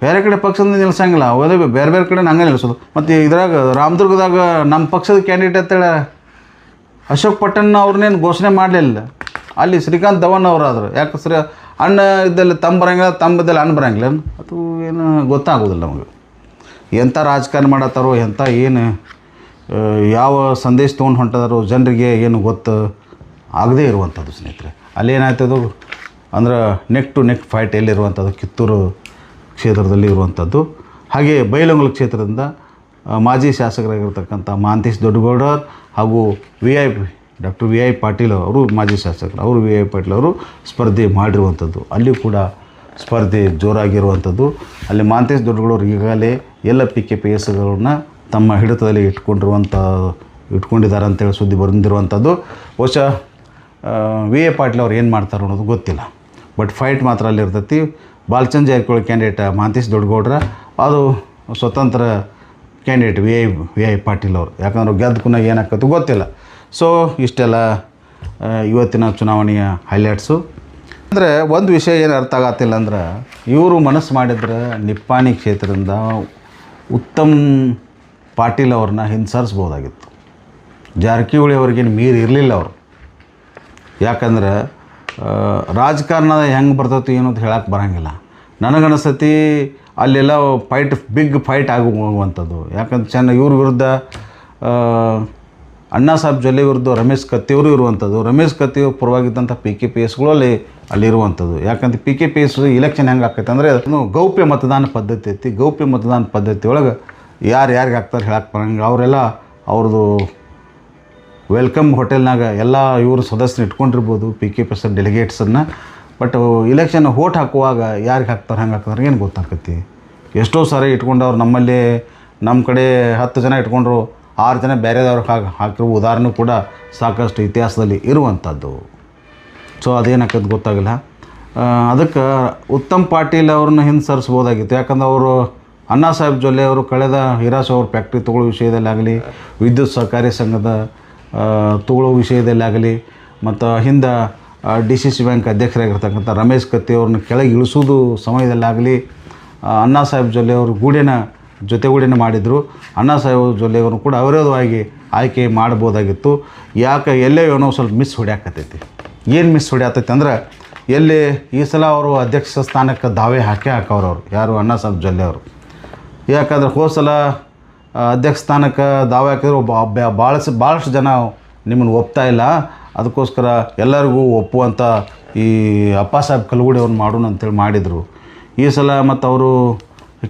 ಬೇರೆ ಕಡೆ ಪಕ್ಷದಿಂದ ನಿಲ್ಸಂಗಿಲ್ಲ. ಅದೇ ಬೇರೆ ಬೇರೆ ಕಡೆ ಹಂಗೆ ನಿಲ್ಸೋದು. ಮತ್ತು ಇದ್ರಾಗ ರಾಮದುರ್ಗದಾಗ ನಮ್ಮ ಪಕ್ಷದ ಕ್ಯಾಂಡಿಡೇಟ್ ಅಂತೇಳಿ ಅಶೋಕ್ ಪಟ್ಟಣ್ಣ ಅವ್ರನ್ನೇನು ಘೋಷಣೆ ಮಾಡಲಿಲ್ಲ. ಅಲ್ಲಿ ಶ್ರೀಕಾಂತ್ ಧವನ್ ಅವ್ರು ಆದರು ಯಾಕೆ ಶ್ರೀ ಅಣ್ಣ ಇದ್ದಲ್ಲಿ ತಮ್ಮ ಬರಂಗಿಲ್ಲ, ತಮ್ಮ ಇದ್ದಲ್ಲಿ ಅಣ್ಣ ಬರಂಗಿಲ್ಲ ಅದು ಏನು ಗೊತ್ತಾಗೋದಿಲ್ಲ ನಮಗೆ. ಎಂಥ ರಾಜಕಾರಣ ಮಾಡತ್ತಾರೋ ಎಂಥ ಏನು ಯಾವ ಸಂದೇಶ ತೊಗೊಂಡು ಹೊಂಟದಾರೋ ಜನರಿಗೆ ಏನು ಗೊತ್ತು ಆಗದೇ ಇರುವಂಥದ್ದು ಸ್ನೇಹಿತರೆ. ಅಲ್ಲೇನಾಯ್ತದು? ಅಂದ್ರೆ ನೆಕ್ ಟು ನೆಕ್ ಫೈಟ್ ಎಲ್ಲಿರುವಂಥದ್ದು? ಕಿತ್ತೂರು ಕ್ಷೇತ್ರದಲ್ಲಿ ಇರುವಂಥದ್ದು. ಹಾಗೆ ಬೈಲೊಂಗಲ ಕ್ಷೇತ್ರದಿಂದ ಮಾಜಿ ಶಾಸಕರಾಗಿರ್ತಕ್ಕಂಥ ಮಾಂತೇಶ್ ದೊಡ್ಡಗೌಡರ್ ಹಾಗೂ V I P doctor V I Patil ಅವರು ಮಾಜಿ ಶಾಸಕರು. ಅವರು ವಿ ಐ ಪಾಟೀಲ್ ಅವರು ಸ್ಪರ್ಧೆ ಮಾಡಿರುವಂಥದ್ದು. ಅಲ್ಲಿ ಕೂಡ ಸ್ಪರ್ಧೆ ಜೋರಾಗಿರುವಂಥದ್ದು. ಅಲ್ಲಿ ಮಾಂತೇಶ್ ದೊಡ್ಡಗೌಡರು ಈಗಾಗಲೇ ಎಲ್ಲ ಪಿ ಕೆ ಪಿ ಎಸ್ಗಳನ್ನ ತಮ್ಮ ಹಿಡಿತದಲ್ಲಿ ಇಟ್ಕೊಂಡಿರುವಂಥ, ಇಟ್ಕೊಂಡಿದ್ದಾರೆ ಅಂತೇಳಿ ಸುದ್ದಿ ಬಂದಿರುವಂಥದ್ದು. ಬಹುಶಃ ವಿ ಎ ಪಾಟೀಲ್ ಅವ್ರು ಏನು ಮಾಡ್ತಾರೆ ಅನ್ನೋದು ಗೊತ್ತಿಲ್ಲ. ಬಟ್ ಫೈಟ್ ಮಾತ್ರ ಅಲ್ಲಿ ಇರ್ತೈತಿ ಬಾಲಚಂದ್ರ ಜಾರಕಿಹೊಳಿ ಕ್ಯಾಂಡಿಡೇಟ್ ಮಹಾಂತೇಶ್ ದೊಡ್ಡಗೌಡ್ರ, ಅದು ಸ್ವತಂತ್ರ candidate V I V I Patil ಅವರು. ಯಾಕಂದ್ರೆ ಗೆದ್ದ ಕುನ ಗೊತ್ತಿಲ್ಲ. ಸೊ ಇಷ್ಟೆಲ್ಲ ಇವತ್ತಿನ ಚುನಾವಣೆಯ ಹೈಲೈಟ್ಸು ಅಂದರೆ ಒಂದು ವಿಷಯ ಏನು ಅರ್ಥ ಆಗತ್ತಿಲ್ಲ ಅಂದ್ರೆ, ಇವರು ಮನಸ್ಸು ಮಾಡಿದ್ರೆ ನಿಪ್ಪಾಣಿ ಕ್ಷೇತ್ರದಿಂದ ಉತ್ತಮ್ ಪಾಟೀಲ್ ಅವ್ರನ್ನ ಹಿಂಸರಿಸ್ಬೋದಾಗಿತ್ತು. ಜಾರಕಿಹೊಳಿ ಅವ್ರಿಗೇನು ಮೀರಿ ಇರಲಿಲ್ಲ ಅವರು. ಯಾಕಂದ್ರೆ ರಾಜಕಾರಣ ಹೆಂಗೆ ಬರ್ತೈತಿ ಏನು ಅಂತ ಹೇಳಕ್ಕೆ ಬರೋಂಗಿಲ್ಲ. ನನಗನ್ನಿಸ್ತತಿ ಅಲ್ಲೆಲ್ಲ ಫೈಟ್ ಬಿಗ್ ಫೈಟ್ ಆಗುವಂಥದ್ದು. ಯಾಕಂದ್ರೆ ಚೆನ್ನ ಇವ್ರ ವಿರುದ್ಧ ಅಣ್ಣಾ ಸಾಹೇಬ್ ಜೊಲ್ಲೆ ವಿರುದ್ಧ ರಮೇಶ್ ಕತ್ತಿಯವರು ಇರುವಂಥದ್ದು. ರಮೇಶ್ ಕತ್ತಿಯವ್ರ ಪರವಾಗಿದ್ದಂಥ ಪಿ ಕೆ ಪಿ ಎಸ್ಗಳು ಅಲ್ಲಿ ಅಲ್ಲಿರುವಂಥದ್ದು ಯಾಕಂದ್ರೆ P K P S election ಹೆಂಗೆ ಆಕೈತೆ ಅಂದರೆ ಅದನ್ನು ಗೌಪ್ಯ ಮತದಾನ ಪದ್ಧತಿ ಐತಿ. ಗೌಪ್ಯ ಮತದಾನ ಪದ್ಧತಿ ಒಳಗೆ ಯಾರು ಯಾರಿಗೆ ಆಗ್ತಾರೆ ಹೇಳಕ್ಕೆ ಬರೋಂಗಿಲ್ಲ. ಅವರೆಲ್ಲ ಅವ್ರದ್ದು ವೆಲ್ಕಮ್ ಹೋಟೆಲ್ನಾಗ ಎಲ್ಲ ಇವರು ಸದಸ್ಯರು ಇಟ್ಕೊಂಡಿರ್ಬೋದು ಪಿ ಕೆ ಪಿ ಎಸ್ ಡೆಲಿಗೇಟ್ಸನ್ನು ಬಟ್ ಇಲೆಕ್ಷನ್ ಓಟ್ ಹಾಕುವಾಗ ಯಾರಿಗೆ ಹಾಕ್ತಾರೆ, ಹಂಗೆ ಹಾಕ್ತಾರೆ ಏನು ಗೊತ್ತಾಕತಿ ಎಷ್ಟೋ ಸಾರಿ ಇಟ್ಕೊಂಡವ್ರು ನಮ್ಮಲ್ಲಿ ನಮ್ಮ ಕಡೆ ಹತ್ತು ಜನ ಇಟ್ಕೊಂಡ್ರು, ಆರು ಜನ ಬೇರೆದವ್ರಿಗೆ ಹಾಕಿ ಹಾಕಿರೋ ಉದಾಹರಣೆ ಕೂಡ ಸಾಕಷ್ಟು ಇತಿಹಾಸದಲ್ಲಿ ಇರುವಂಥದ್ದು ಸೊ ಅದೇನಾಕತ್ ಗೊತ್ತಾಗಿಲ್ಲ. ಅದಕ್ಕೆ ಉತ್ತಮ್ ಪಾಟೀಲ್ ಅವ್ರನ್ನ ಹಿಂದೆ ಸರಿಸ್ಬೋದಾಗಿತ್ತು ಯಾಕಂದ್ರೆ ಅವರು ಅಣ್ಣಾ ಸಾಹೇಬ್ ಜೊಲ್ಲೆ ಅವರು ಕಳೆದ ಹಿರಾಸ್ ಅವ್ರ ಫ್ಯಾಕ್ಟ್ರಿ ತಗೊಳ್ಳೋ ವಿಷಯದಲ್ಲಾಗಲಿ, ವಿದ್ಯುತ್ ಸಹಕಾರಿ ಸಂಘದ ತಗೊಳ್ಳೋ ವಿಷಯದಲ್ಲಾಗಲಿ ಮತ್ತು ಹಿಂದೆ ಡಿ ಸಿ ಸಿ ಬ್ಯಾಂಕ್ ಅಧ್ಯಕ್ಷರಾಗಿರ್ತಕ್ಕಂಥ ರಮೇಶ್ ಕತ್ತಿ ಅವ್ರನ್ನ ಕೆಳಗೆ ಇಳಿಸೋದು ಸಮಯದಲ್ಲಾಗಲಿ ಅಣ್ಣಾ ಸಾಹೇಬ್ ಜೊಲ್ಲೆ ಅವರು ಗೂಡಿನ ಜೊತೆಗೂಡಿನ ಮಾಡಿದರು. ಅಣ್ಣಾ ಸಾಹೇಬ್ ಅವ್ರನ್ನ ಕೂಡ ಅವರೋಧವಾಗಿ ಆಯ್ಕೆ ಮಾಡ್ಬೋದಾಗಿತ್ತು ಯಾಕೆ ಎಲ್ಲೇ ಏನೋ ಸ್ವಲ್ಪ ಮಿಸ್ ಹೊಡ್ಯಾಕತ್ತೈತಿ. ಏನು ಮಿಸ್ ಹೊಡ್ಯಾತೈತಿ ಅಂದ್ರೆ ಎಲ್ಲಿ ಈ ಸಲ ಅವರು ಅಧ್ಯಕ್ಷ ಸ್ಥಾನಕ್ಕೆ ದಾವೆ ಹಾಕೇ ಹಾಕವ್ರು ಅವ್ರು ಯಾರು ಅಣ್ಣಾ ಸಾಹೇಬ್ ಜೊಲ್ಲೆ ಅವರು. ಯಾಕಂದ್ರೆ ಹೋದ ಸಲ ಅಧ್ಯಕ್ಷ ಸ್ಥಾನಕ್ಕೆ ದಾವೆ ಹಾಕಿದ್ರು ಭಾಳಷ್ಟು ಭಾಳಷ್ಟು ಜನ ನಿಮ್ಮನ್ನು ಒಪ್ತಾ ಇಲ್ಲ. ಅದಕ್ಕೋಸ್ಕರ ಎಲ್ಲರಿಗೂ ಒಪ್ಪುವಂಥ ಈ ಅಪ್ಪ ಸಾಹೇಬ್ ಕಲ್ಗುಡಿ ಅವ್ರು ಮಾಡೋಣ ಅಂತೇಳಿ ಮಾಡಿದರು. ಈ ಸಲ ಮತ್ತು ಅವರು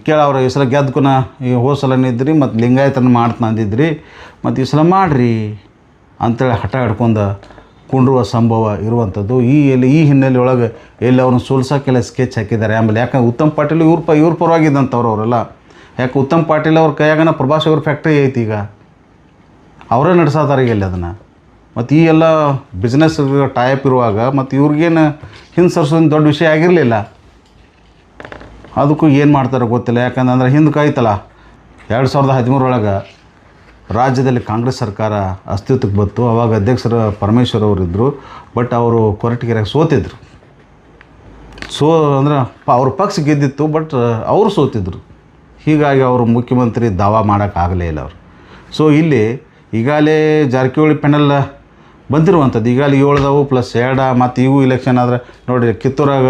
ಕೇಳವ್ರು ಈ ಸಲ ಗೆದ್ಕುನ ಈ ಹೋದ ಸಲನಿದ್ರಿ ಮತ್ತು ಲಿಂಗಾಯತನ ಮಾಡ್ತಾನೆ ಅಂದಿದ್ರಿ. ಮತ್ತು ಈ ಸಲ ಮಾಡಿರಿ ಅಂತೇಳಿ ಹಠ ಹಿಡ್ಕೊಂಡು ಕುಂಡ್ರುವ ಸಂಭವ ಇರುವಂಥದ್ದು. ಈ ಎಲ್ಲಿ, ಈ ಹಿನ್ನೆಲೆ ಒಳಗೆ ಎಲ್ಲಿ ಅವ್ರನ್ನ ಸೋಲ್ಸೋಕ್ಕೆಲ್ಲ ಸ್ಕೆಚ್ ಹಾಕಿದ್ದಾರೆ. ಆಮೇಲೆ ಯಾಕಂದ್ರೆ ಉತ್ತಮ್ ಪಾಟೀಲ್ ಇವ್ರ ಪ, ಇವ್ರ ಪರವಾಗಿದ್ದಂಥವ್ರು ಅವರೆಲ್ಲ. ಯಾಕೆ ಉತ್ತಮ್ ಪಾಟೀಲ್ ಅವ್ರ ಕೈಯಾಗನ ಪ್ರಭಾಸ್ ಅವ್ರ ಫ್ಯಾಕ್ಟ್ರಿ ಐತಿ ಈಗ. ಅವರೇ ನಡೆಸತ್ತಾರ ಈಗ ಇಲ್ಲಿ ಅದನ್ನು. ಮತ್ತು ಈ ಎಲ್ಲ ಬಿಸ್ನೆಸ್ ಟೈಪ್ ಇರುವಾಗ ಮತ್ತು ಇವ್ರಿಗೇನು ಹಿಂದೆ ದೊಡ್ಡ ವಿಷಯ ಆಗಿರಲಿಲ್ಲ. ಅದಕ್ಕೂ ಏನು ಮಾಡ್ತಾರೋ ಗೊತ್ತಿಲ್ಲ. ಯಾಕಂದ್ರೆ ಹಿಂದೆ ಕಾಯ್ತಲ್ಲ, ಎರಡು ಸಾವಿರದ ಹದಿಮೂರೊಳಗೆ ರಾಜ್ಯದಲ್ಲಿ ಕಾಂಗ್ರೆಸ್ ಸರ್ಕಾರ ಅಸ್ತಿತ್ವಕ್ಕೆ ಬಂತು. ಅವಾಗ ಅಧ್ಯಕ್ಷರು ಪರಮೇಶ್ವರ್ ಅವರಿದ್ದರು ಬಟ್ ಅವರು ಕೊರಟಗೆರೆಗೆ ಸೋತಿದ್ರು. ಸೋ ಅಂದ್ರೆ ಅವ್ರ ಪಕ್ಷ ಗೆದ್ದಿತ್ತು, ಬಟ್ ಅವರು ಸೋತಿದ್ರು. ಹೀಗಾಗಿ ಅವರು ಮುಖ್ಯಮಂತ್ರಿ ದಾವಾ ಮಾಡೋಕ್ಕಾಗಲೇ ಇಲ್ಲ ಅವರು. ಸೊ ಇಲ್ಲಿ ಈಗಾಗಲೇ ಜಾರಕಿಹೊಳಿ ಪೆನಲ್ ಬಂದಿರುವಂಥದ್ದು, ಈಗಾಗಲೇ ಏಳ್ದವು ಪ್ಲಸ್ ಎರಡ, ಮತ್ತು ಇವು ಇಲೆಕ್ಷನ್ ಆದರೆ ನೋಡಿರಿ, ಕಿತ್ತೂರಾಗ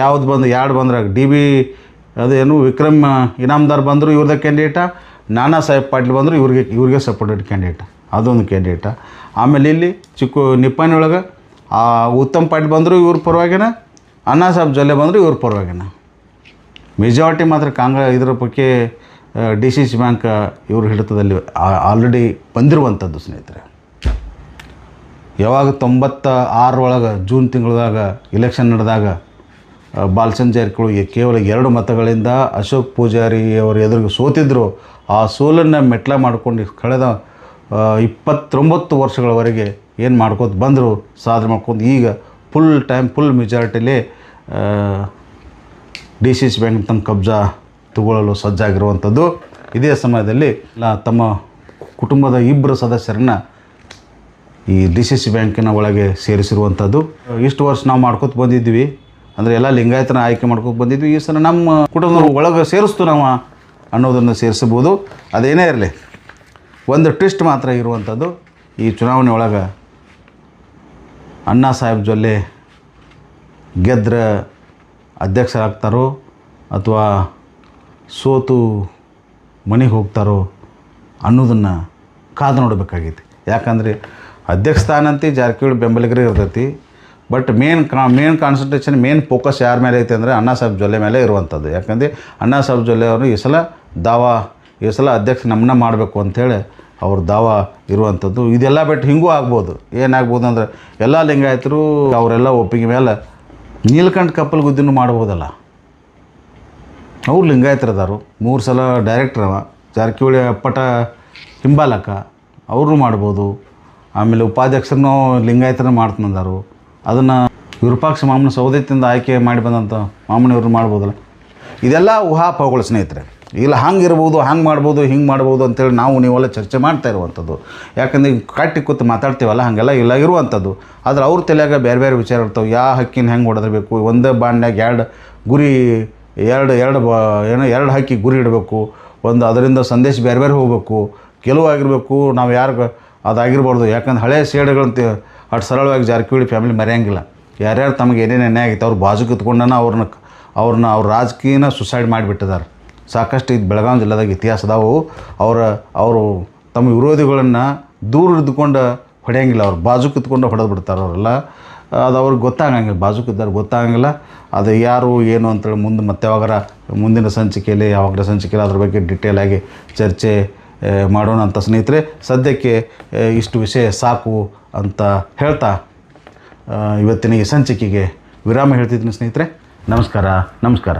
ಯಾವ್ದು ಬಂದು ಎರಡು ಬಂದ್ರಾಗ ಡಿ ಬಿ ಅದೇನು ವಿಕ್ರಮ್ ಇನಾಮ್ದಾರ್ ಬಂದರು ಇವ್ರದ್ದು ಕ್ಯಾಂಡಿಡೇಟ ನಾನಾ ಸಾಹೇಬ್ ಪಾಟೀಲ್ ಬಂದರು ಇವ್ರಿಗೆ ಇವ್ರಿಗೆ ಸಪೋರ್ಟೆಡ್ ಕ್ಯಾಂಡಿಡೇಟ ಅದೊಂದು ಕ್ಯಾಂಡಿಡೇಟ ಆಮೇಲೆ ಇಲ್ಲಿ ಚಿಕ್ಕ ನಿಪ್ಪಾಣಿಯೊಳಗೆ ಉತ್ತಮ್ ಪಾಟೀಲ್ ಬಂದರು ಇವ್ರ ಪರವಾಗಿನ, ಅಣ್ಣಾ ಸಾಹೇಬ್ ಜೊಲ್ಲೆ ಬಂದರು ಇವ್ರ ಪರವಾಗಿನ. ಮೆಜಾರಿಟಿ ಮಾತ್ರ ಕಾಂಗ್ರೆ ಇದರ ಬಗ್ಗೆ ಡಿ ಸಿ ಸಿ ಬ್ಯಾಂಕ್ ಇವರು ಹಿಡಿತದಲ್ಲಿ ಆಲ್ರೆಡಿ ಬಂದಿರುವಂಥದ್ದು ಸ್ನೇಹಿತರೆ. ಯಾವಾಗ ತೊಂಬತ್ತ ಆರೊಳಗೆ ಜೂನ್ ತಿಂಗಳದಾಗ ಇಲೆಕ್ಷನ್ ನಡೆದಾಗ ಬಾಲಚಂದ್ ಕೇವಲ ಎರಡು ಮತಗಳಿಂದ ಅಶೋಕ್ ಪೂಜಾರಿ ಅವರು ಎದುರಿಗೆ ಸೋತಿದ್ದರು ಆ ಸೋಲನ್ನು ಮೆಟ್ಲ ಮಾಡ್ಕೊಂಡು ಕಳೆದ ಇಪ್ಪತ್ತೊಂಬತ್ತು ವರ್ಷಗಳವರೆಗೆ ಏನು ಮಾಡ್ಕೋತ ಬಂದರು. ಸಾಧನೆ ಮಾಡ್ಕೊಂಡು ಈಗ ಫುಲ್ ಟೈಮ್ ಫುಲ್ ಮೆಜಾರಿಟಿಲಿ ಡಿ ಸಿ ಸಿ ಬ್ಯಾಂಕ್ ತಮ್ಮ ಕಬ್ಜಾ ತಗೊಳ್ಳಲು ಸಜ್ಜಾಗಿರುವಂಥದ್ದು ಇದೇ ಸಮಯದಲ್ಲಿ ತಮ್ಮ ಕುಟುಂಬದ ಇಬ್ಬರು ಸದಸ್ಯರನ್ನು ಈ ಡಿ ಸಿ ಸಿ ಬ್ಯಾಂಕಿನ ಒಳಗೆ ಸೇರಿಸಿರುವಂಥದ್ದು. ಇಷ್ಟು ವರ್ಷ ನಾವು ಮಾಡ್ಕೊತ ಬಂದಿದ್ವಿ ಅಂದರೆ ಎಲ್ಲ ಲಿಂಗಾಯತನ ಆಯ್ಕೆ ಮಾಡ್ಕೊತ ಬಂದಿದ್ವಿ. ಈ ಸಲ ನಮ್ಮ ಕುಟುಂಬ ಒಳಗೆ ಸೇರಿಸ್ತು ನಾವು ಅನ್ನೋದನ್ನು ಸೇರಿಸಬಹುದು. ಅದೇನೇ ಇರಲಿ, ಒಂದು ಟ್ವಿಸ್ಟ್ ಮಾತ್ರ ಇರುವಂಥದ್ದು. ಈ ಚುನಾವಣೆ ಒಳಗೆ ಅಣ್ಣಾ ಸಾಹೇಬ್ ಜೊಲ್ಲೆ ಗೆದ್ರೆ ಅಧ್ಯಕ್ಷರಾಗ್ತಾರೋ ಅಥವಾ ಸೋತು ಮನೆಗೆ ಹೋಗ್ತಾರೋ ಅನ್ನೋದನ್ನು ಕಾದು ನೋಡಬೇಕಾಗೈತಿ. ಯಾಕಂದರೆ ಅಧ್ಯಕ್ಷ ಸ್ಥಾನ ಅಂತ ಜಾರಕಿಹೊಳಿ ಬೆಂಬಲಿಗರಿಗೆ ಇರ್ತೈತಿ. ಬಟ್ ಮೇನ್ ಕಾ ಮೇನ್ ಕಾನ್ಸಂಟ್ರೇಷನ್ ಮೇನ್ ಫೋಕಸ್ ಯಾರ ಮೇಲೆ ಐತೆ ಅಂದರೆ ಅಣ್ಣಾ ಸಾಹೇಬ್ ಜೊಲ್ಲೆ ಮೇಲೆ ಇರುವಂಥದ್ದು. ಯಾಕಂದರೆ ಅಣ್ಣಾ ಸಾಹೇಬ್ ಜೊಲ್ಲೆ ಅವರು ಈ ಸಲ ದಾವಾ, ಈ ಸಲ ಅಧ್ಯಕ್ಷ ನಮ್ಮನ್ನ ಮಾಡಬೇಕು ಅಂಥೇಳಿ ಅವ್ರ ದಾವ ಇರುವಂಥದ್ದು. ಇದೆಲ್ಲ ಬಿಟ್ಟು ಹಿಂಗೂ ಆಗ್ಬೋದು. ಏನಾಗ್ಬೋದು ಅಂದ್ರೆ ಎಲ್ಲ ಲಿಂಗಾಯತರು ಅವರೆಲ್ಲ ಒಪ್ಪಿಗೆ ಮೇಲೆ ನೀಲಕಂಠ ಕಪ್ಪಲ್ ಗುದ್ದಿನೂ ಮಾಡ್ಬೋದಲ್ಲ ಅವ್ರು ಲಿಂಗಾಯತರದಾರು ಮೂರು ಸಲ ಡೈರೆಕ್ಟರ್ ಅವ. ಜಾರಕಿಹೊಳಿ ಅಪ್ಪಟ ಹಿಂಬಾಲಕ. ಅವರು ಮಾಡ್ಬೋದು. ಆಮೇಲೆ ಉಪಾಧ್ಯಕ್ಷರನ್ನೂ ಲಿಂಗಾಯತನ ಮಾಡ್ತಂದಾರು ಅದನ್ನು ವಿರೂಪಾಕ್ಷ ಮಾಮನ ಸೌದತ್ತಿಂದ ಆಯ್ಕೆ ಮಾಡಿ ಬಂದಂಥ ಮಾಮನವ್ರನ್ನ ಮಾಡ್ಬೋದಲ್ಲ? ಇದೆಲ್ಲ ಊಹಾಪೋಹಗಳು ಸ್ನೇಹಿತರೆ. ಇಲ್ಲ ಹಂಗೆ ಇರ್ಬೋದು ಹಂಗೆ ಮಾಡ್ಬೋದು, ಹಿಂಗೆ ಮಾಡ್ಬೋದು ಅಂತೇಳಿ ನಾವು ನೀವೆಲ್ಲ ಚರ್ಚೆ ಮಾಡ್ತಾ ಇರುವಂಥದ್ದು. ಯಾಕಂದ್ರೆ ಕಟ್ಟಿ ಕೂತು ಮಾತಾಡ್ತೀವಲ್ಲ, ಹಾಗೆಲ್ಲ ಇಲ್ಲ ಇರುವಂಥದ್ದು. ಆದ್ರೆ ಅವ್ರ ತಲೆಯಾಗ ಬೇರೆ ಬೇರೆ ವಿಚಾರ ಇರ್ತಾವೆ. ಯಾವ ಹಕ್ಕಿನ ಹೆಂಗೆ ಹೊಡೆದಿರಬೇಕು ಒಂದೇ ಬಾಂಡ್ನಾಗ ಎರಡು ಗುರಿ, ಎರಡು ಎರಡು ಬ, ಏನೋ ಎರಡು ಹಕ್ಕಿ ಗುರಿ ಇಡಬೇಕು. ಒಂದು ಅದರಿಂದ ಸಂದೇಶ ಬೇರೆ ಬೇರೆ ಹೋಗಬೇಕು. ಗೆಲುವು ಆಗಿರಬೇಕು, ನಾವು ಯಾರಿಗೆ ಅದಾಗಿರ್ಬಾರ್ದು. ಯಾಕಂದ್ರೆ ಹಳೆ ಸೇಡುಗಳಂತ ಅಷ್ಟು ಸರಳವಾಗಿ ಜಾರಕಿಹೊಳಿ ಫ್ಯಾಮಿಲಿ ಮರೆಯಂಗಿಲ್ಲ. ಯಾರ್ಯಾರು ತಮಗೆ ಏನೇನು ಎಣ್ಣೆ ಆಗಿತ್ತು ಅವ್ರು ಬಾಜು ಕಿತ್ಕೊಂಡನ ಅವ್ರನ್ನ ಅವ್ರನ್ನ ಅವ್ರ ರಾಜಕೀಯನ ಸುಸೈಡ್ ಮಾಡಿಬಿಟ್ಟಿದ್ದಾರೆ ಸಾಕಷ್ಟು ಇದು ಬೆಳಗಾವಿ ಜಿಲ್ಲೆದಾಗ ಇತಿಹಾಸ ಅದಾವು. ಅವರ, ಅವರು ತಮ್ಮ ವಿರೋಧಿಗಳನ್ನು ದೂರ ಇದ್ದುಕೊಂಡು ಹೊಡೆಯಂಗಿಲ್ಲ. ಅವ್ರು ಬಾಜು ಕಿತ್ಕೊಂಡು ಹೊಡೆದು ಬಿಡ್ತಾರೆ ಅವರೆಲ್ಲ. ಅದು ಅವ್ರಿಗೆ ಗೊತ್ತಾಗಂಗಿಲ್ಲ. ಬಾಜು ಕಿದ್ದಾರೆ ಗೊತ್ತಾಗಂಗಿಲ್ಲ. ಅದು ಯಾರು, ಏನು ಅಂತೇಳಿ ಮುಂದೆ ಮತ್ತೆ ಯಾವಾಗಾರ ಮುಂದಿನ ಸಂಚಿಕೆಯಲ್ಲಿ ಯಾವಾಗರ ಸಂಚಿಕೆಯಲ್ಲಿ ಅದ್ರ ಬಗ್ಗೆ ಡಿಟೇಲ್ ಆಗಿ ಚರ್ಚೆ ಮಾಡೋಣ ಅಂತ ಸ್ನೇಹಿತರೆ, ಸದ್ಯಕ್ಕೆ ಇಷ್ಟು ವಿಷಯ ಸಾಕು ಅಂತ ಹೇಳ್ತಾ ಇವತ್ತಿನ ಈ ಸಂಚಿಕೆಗೆ ವಿರಾಮ ಹೇಳ್ತಿದ್ದೀನಿ ಸ್ನೇಹಿತರೆ. ನಮಸ್ಕಾರ. ನಮಸ್ಕಾರ.